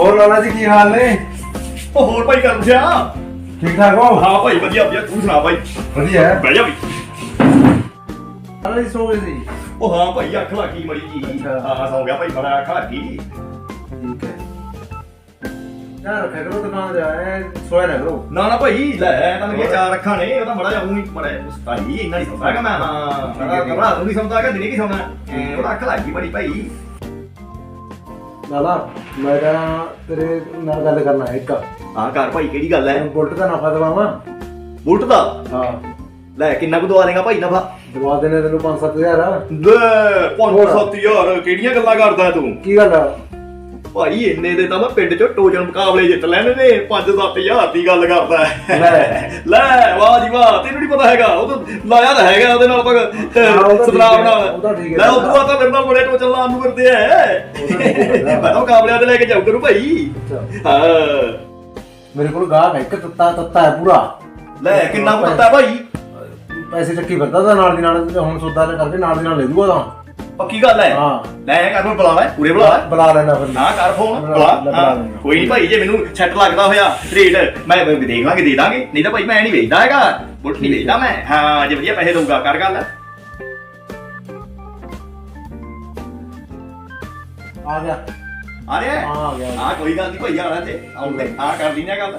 ਹੋਰ ਲਾਲਾ ਜੀ ਕੀ ਹਾਲ ਨੇ? ਉਹ ਹੋਰ ਭਾਈ ਕਰ ਪੁੱਛਿਆ ਠੀਕ ਠਾਕ ਹੋ? ਹਾਂ ਭਾਈ ਵਧੀਆ ਵਧੀਆ। ਤੂੰ ਸੁਣਾ ਭਾਈ? ਵਧੀਆ। ਹੈ ਬਹਿ ਜਾ ਵੀ ਲਾਲਾ ਜੀ ਸੋ ਗਏ ਸੀ? ਉਹ ਹਾਂ ਭਾਈ ਅੱਖ ਲੱਗੀ ਮੜੀ ਜੀ ਅੱਛਾ। ਹਾਂ ਸੌ ਗਿਆ ਭਾਈ ਬੜਾ ਅੱਖ ਲੱਗੀ ਠੀਕ ਹੈ। ਯਾਰ ਰੱਖਿਆ ਕਰੋ ਦੁਕਾਨ ਤੇ ਆਏ ਸੋਇਆ ਨਾ ਕਰੋ। ਨਾ ਨਾ ਭਾਈ ਲੈ ਤਾਂ ਮੇਰੇ ਚਾਰ ਅੱਖਾਂ ਨੇ ਉਹ ਤਾਂ ਬੜਾ ਜਿਹਾ ਉਹੀ ਬੜਾ ਭਾਈ ਇੰਨਾ ਨਹੀਂ ਸੌਂਦਾ ਹੈਗਾ ਮੈਂ। ਹਾਂ ਕਮਰਾ ਤੂੰ ਨਹੀਂ ਸੌਂਦਾ ਹੈਗਾ ਦਿਨੇ ਕੀ ਸੌਣਾ ਐਂ ਉਹਦਾ ਅੱਖ ਲੱਗੀ ਬੜੀ ਭਾਈ। ਲਾਲਾ ਮੈਂ ਤਾਂ ਤੇਰੇ ਨਾਲ ਗੱਲ ਕਰਨਾ ਹੈ ਇੱਕ। ਹਾਂ ਘਰ ਭਾਈ ਕਿਹੜੀ ਗੱਲ ਹੈ? ਬੁਲਟ ਦਾ ਨਫਾ ਦਵਾਵਾਂ? ਬੁਲਟ ਦਾ? ਹਾਂ। ਲੈ ਕਿੰਨਾ ਕੁ ਦਵਾ ਦੇਗਾ ਭਾਈ ਨਫਾ? ਦਵਾ ਦੇਣੇ ਤੈਨੂੰ 5-7000 ਲੈ 5-7000 ਕਿਹੜੀਆਂ ਗੱਲਾਂ ਕਰਦਾ ਤੂੰ? ਕੀ ਗੱਲ ਆ? ਭਾਈ ਇੰਨੇ ਦੇ ਤਾਂ ਮੈਂ ਪਿੰਡ ਚੋਂ ਟੋਜਨ ਮੁਕਾਬਲੇ ਜਿੱਤ ਲੈਣੇ ਨੇ 5-7000 ਦੀ ਗੱਲ ਕਰਦਾ। ਲੈ। ਲੈ ਵਾਹ ਜੀ ਵਾਹ ਤੈਨੂੰ ਨਹੀਂ ਪਤਾ ਹੈਗਾ ਉਹ ਤਾਂ ਲਾਇਆ ਤਾਂ ਹੈਗਾ ਉਹਦੇ ਨਾਲ ਉਹ ਠੀਕ ਸਤਨਾਮ ਨਾਲ ਉਹ। ਲੈ ਬਾਅਦ ਤਾਂ ਮੇਰੇ ਨਾਲ ਬੜੇ ਟੋਚਨ ਲਾਉਣ ਨੂੰ ਫਿਰਦੇ ਐ ਉਹ। ਮੈਂ ਤਾਂ ਮੁਕਾਬਲਿਆਂ ਤੇ ਲੈ ਕੇ ਜਾਊ ਕਰੂ ਭਾਈ। ਹਾਂ ਮੇਰੇ ਕੋਲ ਗਾਹਕ ਹੈ ਇੱਕ ਤੱਤਾ ਤੱਤਾ ਹੈ ਪੂਰਾ ਲੈ ਕਿੰਨਾ ਪਤਾ ਭਾਈ ਪੈਸੇ ਚੱਕੀ ਫਿਰਦਾ ਤਾਂ ਨਾਲ ਦੀ ਨਾਲ ਹੁਣ ਸੌਦਾ ਲੈ ਕਰਕੇ ਨਾਲ ਦੀ ਨਾਲ ਲੈ ਦੂਗਾ ਤਾਂ ਪੱਕੀ ਗੱਲ ਹੈ? ਹਾਂ। ਲੈ ਕਰ ਮੈਂ ਬੁਲਾ ਲੈ ਪੂਰੇ ਬੁਲਾ ਬੁਲਾ ਲੈਣਾ ਫਿਰ ਨਾ ਕਰ ਫੋਨ ਬੁਲਾ- ਹਾਂ, ਲੈਂਦਾ। ਕੋਈ ਨਹੀਂ ਭਾਈ ਜੇ ਮੈਨੂੰ ਸੈੱਟ ਲੱਗਦਾ ਹੋਇਆ ਰੇਟ ਮੈਂ ਮੈਂ ਦੇਖ ਲਾਂਗੇ ਦੇ ਦਾਂਗੇ। ਨਹੀਂ ਤਾਂ ਭਾਈ ਮੈਂ ਨਹੀਂ ਵੇਚਦਾ ਹੈਗਾ। ਬੁਲਟ ਨਹੀਂ ਵੇਚਦਾ ਮੈਂ। ਹਾਂ ਜੇ ਵਧੀਆ ਪੈਸੇ ਦਊਗਾ ਕਰ ਗੱਲ। ਆ ਗਿਆ। ਆ ਰਿਹਾ ਹਾਂ, ਆ ਗਿਆ। ਹਾਂ ਕੋਈ ਗੱਲ ਨਹੀਂ ਭਾਈ ਆਣਾ ਤੇ। ਆਉਂਦੇ। ਹਾਂ ਕਰ ਨਾ ਗੱਲ।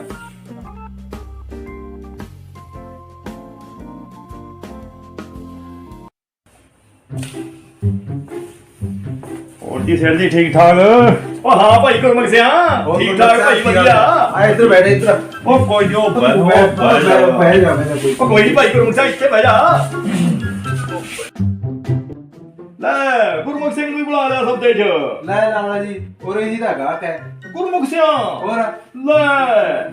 ਹੋਰ ਜੀ ਸਿਰ ਦੀ ਠੀਕ ਠਾਕ? ਉਹ ਹਾਂ ਭਾਈ ਗੁਰਮੁਖ ਸਿਆ ਠੀਕ ਠਾਕ ਭਾਈ ਵਧੀਆ। ਆ ਇੱਧਰ ਬੈਠ ਇੱਧਰ। ਉਹ ਕੋਈ ਜੋ ਤੂੰ ਬੈਠ ਜਾ। ਕੋਈ ਉਹ ਕੋਈ ਨਹੀਂ ਭਾਈ ਗੁਰਮੁਖ ਸਿਆ ਇੱਥੇ ਬਹਿ ਜਾ। ਲੈ ਗੁਰਮੁਖ ਸਿੰਘ ਨੂੰ ਵੀ ਬੁਲਾ ਲਿਆ ਸੌਦੇ 'ਚ। ਲੈ ਲਾਲਾ ਜੀ ਉਰੇ ਜੀ ਦਾ ਗਾਹਕ ਹੈ। ਗੁਰਮੁਖ ਸਿਆ। ਹੋਰ? ਲੈ।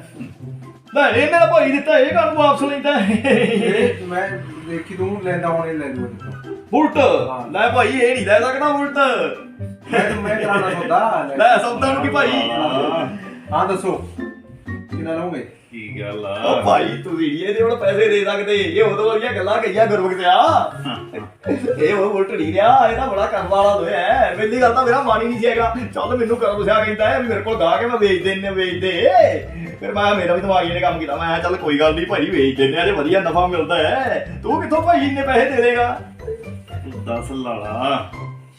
ਲੈ ਇਹਨੇ ਤਾਂ ਭਾਈ ਦਿੱਤਾ ਇਹ ਕੰਮ ਵਾਪਸ ਲੈਂਦਾ ਇਹ ਮੈਂ ਦੇਖੀ ਤੂੰ ਲੈਂਦਾ ਹੋਣੇ ਲੈ ਲੂਗਾ। ਬੁਲਟ ਲੈ ਭਾਈ ਇਹ ਨਹੀਂ ਲੈ ਸਕਦਾ ਬੁਲਟ ਮੈਂ ਮੈਂ ਕਰਾਣਾ ਸੌਦਾ। ਲੈ ਸੌਦਾ ਨੂੰ ਕੀ ਭਾਈ? ਹਾਂ। ਦੱਸੋ। ਕਿੰਨਾ ਲਓਗੇ ਕੀ ਗੱਲ ਉਹ ਭਾਈ ਤੁਸੀਂ ਨਹੀਂ ਇਹਦੇ ਹੁਣ ਪੈਸੇ ਦੇ ਸਕਦੇ। ਇਹ ਉਦੋਂ ਵਾਲੀਆਂ ਗੱਲਾਂ ਕਹੀਆਂ ਗੁਰਮੁਖ ਸਿਆ। ਇਹ ਉਹ ਬੁਲਟ ਨਹੀਂ ਰਿਹਾ। ਇਹ ਤਾਂ ਬੜਾ ਕੰਮ ਵਾਲਾ ਹੋਇਆ ਹੈ ਪਹਿਲੀ ਗੱਲ ਤਾਂ ਮੇਰਾ ਮਨ ਹੀ ਨਹੀਂ ਸੀਗਾ ਚੱਲ ਮੈਨੂੰ ਗੁਰਮੁਖ ਸਿਆ ਕਹਿੰਦਾ ਹੈ ਵੀ ਮੇਰੇ ਕੋਲ ਗਾ ਕੇ ਮੈਂ ਵੇਚ ਦੇਣੇ ਵੇਚ ਦੇ। ਫਿਰ ਮੈਂ ਮੇਰਾ ਵੀ ਦਿਮਾਗ ਇਹਨੇ ਕੰਮ ਕੀਤਾ। ਮੈਂ ਕਿਹਾ ਚੱਲ ਕੋਈ ਗੱਲ ਨਹੀਂ ਭਾਈ ਵੇਚ ਦਿੰਦੇ ਆ ਜੇ ਵਧੀਆ ਨਫਾ ਮਿਲਦਾ ਹੈ। ਤੂੰ ਕਿੱਥੋਂ ਭਾਈ ਇੰਨੇ ਪੈਸੇ ਦੇ ਦੇਗਾ? ਦੱਸ ਲਾਲਾ।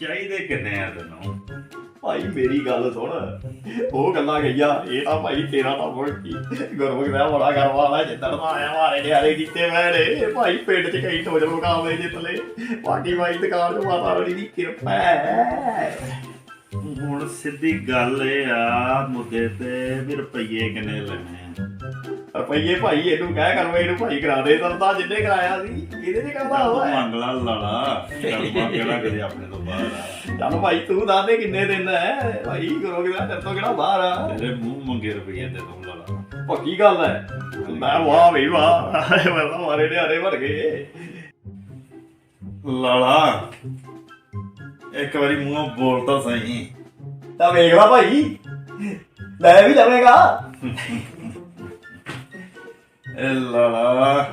ਚਾਹੀਦੇ ਕਿੰਨੇ ਆ ਤੈਨੂੰ? ਭਾਈ ਮੇਰੀ ਗੱਲ ਸੁਣ। ਉਹ ਗੱਲਾਂ ਗਈਆਂ ਇਹ ਤਾਂ ਭਾਈ ਤੇਰਾ ਤਾਂ ਮੁੜਕੀ ਗੁਰਮੁਖ ਦਾ ਬੜਾ ਘਰ ਵਾਲਾ ਜਿੱਦਣ ਦਾ ਆਇਆ ਮਾਰੇ ਨਿਆਰੇ ਕੀਤੇ ਮੈਂ ਭਾਈ ਪਿੰਡ 'ਚ ਕਈ ਟੋਜਰ ਮੁਕਾਬਲੇ ਜਿੱਤ ਬਾਕੀ ਭਾਈ ਦੁਕਾਨ 'ਚ ਮਾਤਾ ਰਾਣੀ ਦੀ ਕਿਰਪਾ ਹੈ। ਹੁਣ ਸਿੱਧੀ ਗੱਲ ਇਹ ਆ, ਮੁੱਦੇ ਤੇ ਵੀ ਰੁਪਈਏ ਕਿੰਨੇ ਲੈਣੇ ਆ? ਰੁਪਈਏ ਭਾਈ ਇਹਨੂੰ ਕਹਿ ਕਰ ਇਹਨੂੰ ਭਾਈ ਕਰਾ ਦੇ ਤਾਂ ਜਿੰਨੇ ਕਰਾਇਆ ਸੀ ਇਹਦੇ 'ਚ ਕਰਦਾ ਹੋਇਆ। ਮੰਗ ਲਾ ਲਾਲਾ ਕਰਮਾ ਕਿਹੜਾ ਕਦੇ ਆਪਣੇ ਤੋਂ ਬਾਹਰ ਆ। ਚੱਲ ਭਾਈ ਤੂੰ ਦੱਸ ਦੇ ਕਿੰਨੇ ਦਿੰਦਾ ਹੈ? ਭਾਈ ਗੁਰਮੁਖ ਦਾ ਤੇਰੇ ਤੋਂ ਕਿਹੜਾ ਬਾਹਰ ਆ? ਤੇਰੇ ਮੂੰਹ ਮੰਗੇ ਰੁਪਈਏ ਤੇ ਤੂੰ ਲਾਲਾ ਪੱਕੀ ਗੱਲ ਹੈ। ਮੈਂ ਵਾਹ ਵੀ ਵਾਹ। ਮੈਂ ਤਾਂ ਮਾਰੇ ਨਿਆਰੇ ਭਰ ਗਏ। ਲਾਲਾ ਇੱਕ ਵਾਰੀ ਮੂੰਹੋਂ ਬੋਲ ਤਾਂ ਸਹੀ। ਤਾਂ ਵੇਖ ਲਾ ਭਾਈ। ਲੈ ਵੀ ਲਵੇਂਗਾ। ਇਹ ਲਾਲਾ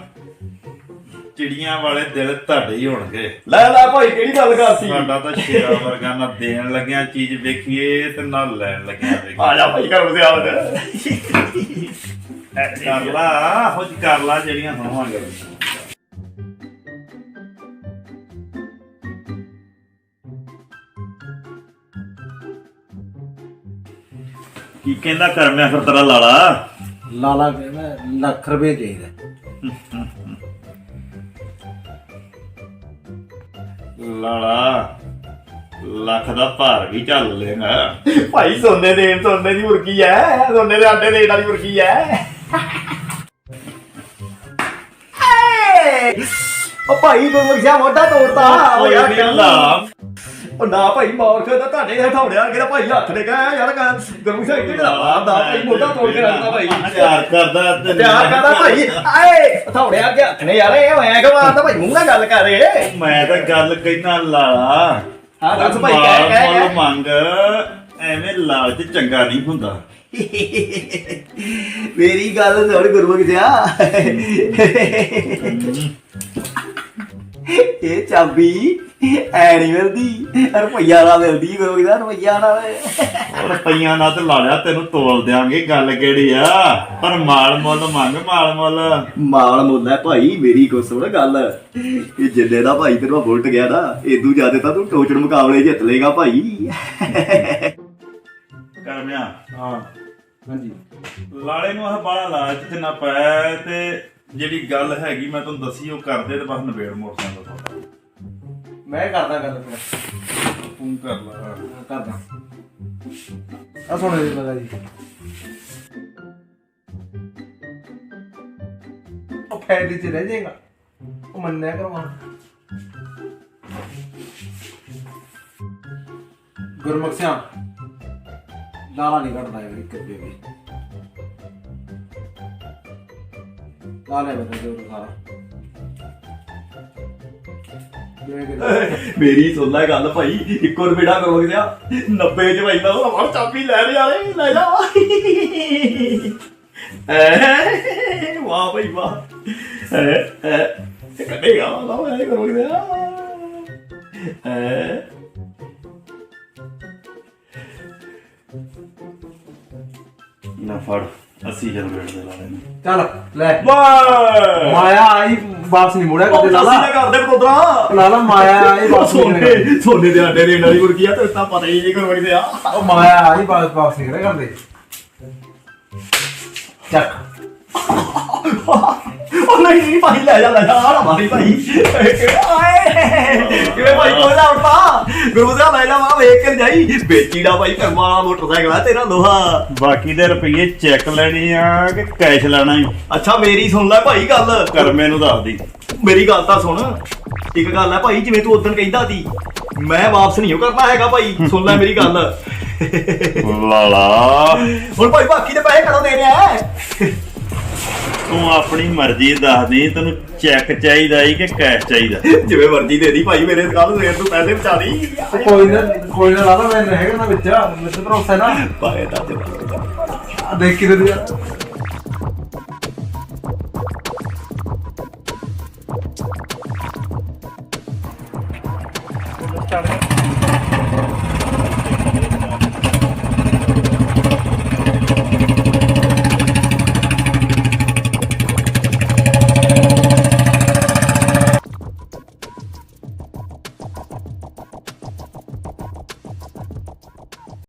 ਚਿੜੀਆਂ ਵਾਲੇ ਦਿਲ ਤੁਹਾਡੇ ਹੀ ਹੋਣਗੇ। ਲੈ ਲੈ ਭਾਈ ਕਿਹੜੀ ਗੱਲ ਕਰਤੀ ਸਾਡਾ ਤਾਂ ਸ਼ੇਰਾ ਵਰਗਾ ਨਾ ਦੇਣ ਲੱਗਿਆ ਚੀਜ਼ ਵੇਖੀਏ ਤੇ ਨਾ ਲੈਣ ਲੱਗਿਆ ਵੇਖੀਏ। ਆ ਜਾ ਭਾਈ ਕਰੋ ਸਿਆਵਤ ਕਰ ਲਾ ਹੋ ਕਰ ਲਾ ਜਿਹੜੀਆਂ ਹੋਣਗੇ ਕੀ ਕਹਿੰਦਾ ਕਰਮਿਆ ਫਿਰ ਤੇਰਾ ਲਾਲਾ? ਲਾਲਾ ਕਹਿੰਦਾ ਲੱਖ ਰੁਪਏ ਚਾਹੀਦਾ। ਲਾਲਾ ਲੱਖ ਦਾ ਭਾਰ ਵੀ ਚੱਲ ਲੇਗਾ ਭਾਈ ਸੋਨੇ ਦੇਣ ਸੋਨੇ ਦੀ ਮੁਰਗੀ ਐ। ਸੋਨੇ ਦੇ ਆਟੇ ਦੇਣ ਵਾਲੀ ਮੁਰਗੀ ਐ। ਉਹ ਭਾਈ ਗੁਰਮੁਖ ਸਿਆ ਮੋਢਾ ਤੋੜਤਾ। ਕੋਈ ਲਾ ਉਹ ਨਾ ਭਾਈ ਮੌਰਖ ਦਾ ਤੁਹਾਡੇ ਹਥੌੜਿਆ ਕਿਹੜਾ ਭਾਈ ਹੱਥ ਨੇ ਕਹਾ ਯਾਰ ਗੁਰਮੁਖ ਸਿਆ ਕਿਹੜਾ ਮਾਰਦਾ ਭਾਈ ਮੋਢਾ ਤੋੜ ਕੇ ਰੱਖਦਾ ਭਾਈ। ਪਿਆਰ ਕਰਦਾ ਤੇ ਪਿਆਰ ਕਰਦਾ ਭਾਈ। ਆਏ ਹਥੌੜਿਆ ਅੱਗੇ ਹੱਥ ਨੇ ਯਾਰ ਇਹ ਹੋਇਆ ਕਿ ਮਾਰਦਾ ਭਾਈ ਮੂੰਹ ਨਾਲ ਗੱਲ ਕਰ ਰੇ ਮੈਂ ਤਾਂ ਗੱਲ ਕਹਿਣਾ ਲਾਲਾ। ਹਾਂ, ਦੱਸ ਭਾਈ, ਕਹਿ- ਕਹਿ- ਮੁੱਲ। ਮੰਗ ਐਵੇਂ ਲਾਲਚ ਚੰਗਾ ਨਹੀਂ ਹੁੰਦਾ। ਮੇਰੀ ਗੱਲ ਸੁਣ ਗੁਰਮੁਖ ਜਿਆ ਇਹ ਚਾਬੀ ਐ ਨਹੀਂ ਮਿਲਦੀ ਰੁਪਈਆ ਨਾਲ ਮਿਲਦੀ ਗੁਰਮੁਖ ਦਾ ਰੁਪਈਆ ਨਾਲ ਰੁਪਈਆਂ ਨਾਲ ਤੇ ਲਾ ਲਿਆ ਤੈਨੂੰ ਤੋਲ ਦਿਆਂਗੇ ਗੱਲ ਕਿਹੜੀ ਆ? ਪਰ ਮਾਲ ਮੁੱਲ ਮੰਗ ਮਾਲ ਮੁੱਲ। ਮਾਲ ਮੁੱਲ ਹੈ ਭਾਈ ਮੇਰੀ ਕੋ ਸੁਣ ਗੱਲ। ਇਹ ਜਿੰਨੇ ਦਾ ਭਾਈ ਤੇਰਾ ਬੁਲਟ ਗਿਆ ਨਾ ਇਦੂ ਜ਼ਿਆਦਾ ਤਾਂ ਤੂੰ ਟੋਚਣ ਮੁਕਾਬਲੇ ਜਿੱਤ ਲੇਗਾ ਭਾਈ। ਕਰਮਿਆ ਹਾਂ ਹਾਂਜੀ। ਲਾਲੇ ਨੂੰ ਆਹ ਬਾਲਾ ਲਾਲਚ ਤੇ ਨਾ ਪਾਇਆ ਤੇ ਜਿਹੜੀ ਗੱਲ ਹੈਗੀ ਮੈਂ ਤੁਹਾਨੂੰ ਦੱਸੀ ਉਹ ਕਰਦੇ ਤੇ ਬਸ ਨਵੇੜ ਮੋਟਰਸਾਈਕਲ ਦਾ ਮੈਂ ਕਰਦਾ ਗੱਲ ਫਿਰ। ਕਰ ਲਾ। ਕਰਦਾ। ਆ ਸੁਣ ਜੀ ਲਗਾ ਜੀ। ਉਹ ਫਾਇਦੇ ਚ ਰਹਿ ਜਾਏਗਾ। ਉਹ ਮੰਨਿਆ ਕਰਵਾ ਗੁਰਮੁਖ ਸਿਆ ਲਾਲਾ ਨਹੀਂ ਕੱਢਦਾ ਇਹ ਇੱਕ ਵੀ। ਲਾਲੇ ਬਤਾ ਜੋ ਸਾਰਾ ਮੇਰੀ ਸੁਣ ਗੱਲ ਭਾਈ, ਇੱਕੋ ਰੁਪਈਆ ਕਰੋ ਗਿਆ 90 ਚ ਭਾਈ ਮੈਂ ਉਹ ਚਾਬੀ ਲੈ ਲਿਆ ਰੇ ਲੈ ਜਾ। ਵਾਹ ਭਾਈ, ਵਾਹ। ਐ ਐ। ਕੱਢੇਗਾ ਲਾ ਮੈਂ ਕਰੋ ਗਿਆ ਐ। ਨਾ ਫੜ। 80000 ਰੁਪਏ ਦੇ ਲਾਲੇ ਨੂੰ ਚੱਲ ਲੈ। ਵਾਹ ਮਾਇਆ ਆਈ ਵਾਪਸ ਨਹੀਂ ਮੁੜਿਆ ਕਦੇ ਲਾਲਾ। ਲਾਲਾ ਕਰਦੇ ਪਤੋਦਰਾ ਲਾਲਾ ਮਾਇਆ ਆਈ ਵਾਪਸ ਨਹੀਂ ਸੋਨੇ ਸੋਨੇ ਦੇ ਆਂਡੇ ਦੇਣ ਵਾਲੀ ਮੁਰਗੀ ਆ ਤੇ ਤਾਂ ਪਤਾ ਹੀ ਨਹੀਂ ਕਰੋ ਗਿਆ ਉਹ ਮਾਇਆ ਆਈ ਵਾਪਸ ਵਾਪਸ ਨਹੀਂ ਕਰਦੇ ਚੱਕ। ਉਹ ਨਹੀਂ ਨਹੀਂ ਭਾਈ ਲੈ ਜਾ ਲੈ ਜਾ ਆ ਮਾਰੀ ਭਾਈ ਆਏ ਕਿਵੇਂ ਭਾਈ ਕੋਈ ਨਾ ਉੱਠਾ ਗੁਰੂ ਦਾ ਲੈ ਜਾ ਮਾਂ ਵੇਖ ਕੇ ਜਾਈ ਵੇਚੀੜਾ ਭਾਈ ਕਰਮਾ ਵਾਲਾ ਮੋਟਰਸਾਈਕਲ ਆ ਤੇਰਾ ਲੋਹਾ ਬਾਕੀ ਦੇ ਰੁਪਏ ਚੈੱਕ ਲੈਣੇ ਆ ਕਿ ਕੈਸ਼ ਲੈਣਾ ਹੀ ਅੱਛਾ ਮੇਰੀ ਸੁਣ ਲੈ ਭਾਈ ਗੱਲ ਕਰਮੇ ਨੂੰ ਦੱਸ ਦੀ ਮੇਰੀ ਗੱਲ ਤਾਂ ਸੁਣ ਇੱਕ ਗੱਲ ਹੈ ਭਾਈ ਜਿਵੇਂ ਤੂੰ ਉਦੋਂ ਕਹਿੰਦਾ ਸੀ ਮੈਂ ਵਾਪਸ ਨਹੀਂ ਕਰਨਾ ਹੈਗਾ ਭਾਈ ਸੁਣ ਲੈ ਮੇਰੀ ਗੱਲ ਲਾਲਾ ਹੁਣ ਭਾਈ ਬਾਕੀ ਦੇ ਪੈਸੇ ਕਦੋਂ ਦੇਣੇ ਆ ਤੂੰ ਆਪਣੀ ਮਰਜ਼ੀ ਦੱਸ ਦੇ ਤੈਨੂੰ ਚੈੱਕ ਚਾਹੀਦਾ ਈ ਕਿ ਕੈਸ਼ ਚਾਹੀਦਾ? ਜਿਵੇਂ ਮਰਜ਼ੀ ਦੇ ਦੀ ਭਾਈ ਮੇਰੇ ਕੱਲ ਸਵੇਰ ਤੋਂ ਪੈਸੇ ਬਚਾ ਲਈ। ਕੋਈ ਨਾ ਕੋਈ ਨਾ ਲਾਲਾ ਮੈਂ ਹੈਗਾ ਨਾ ਵਿੱਚ ਵਿੱਚ ਭਰੋਸਾ ਹੈ ਨਾ। ਪਾਏ ਤਾਂ ਦੇਖ ਕਿਤੇ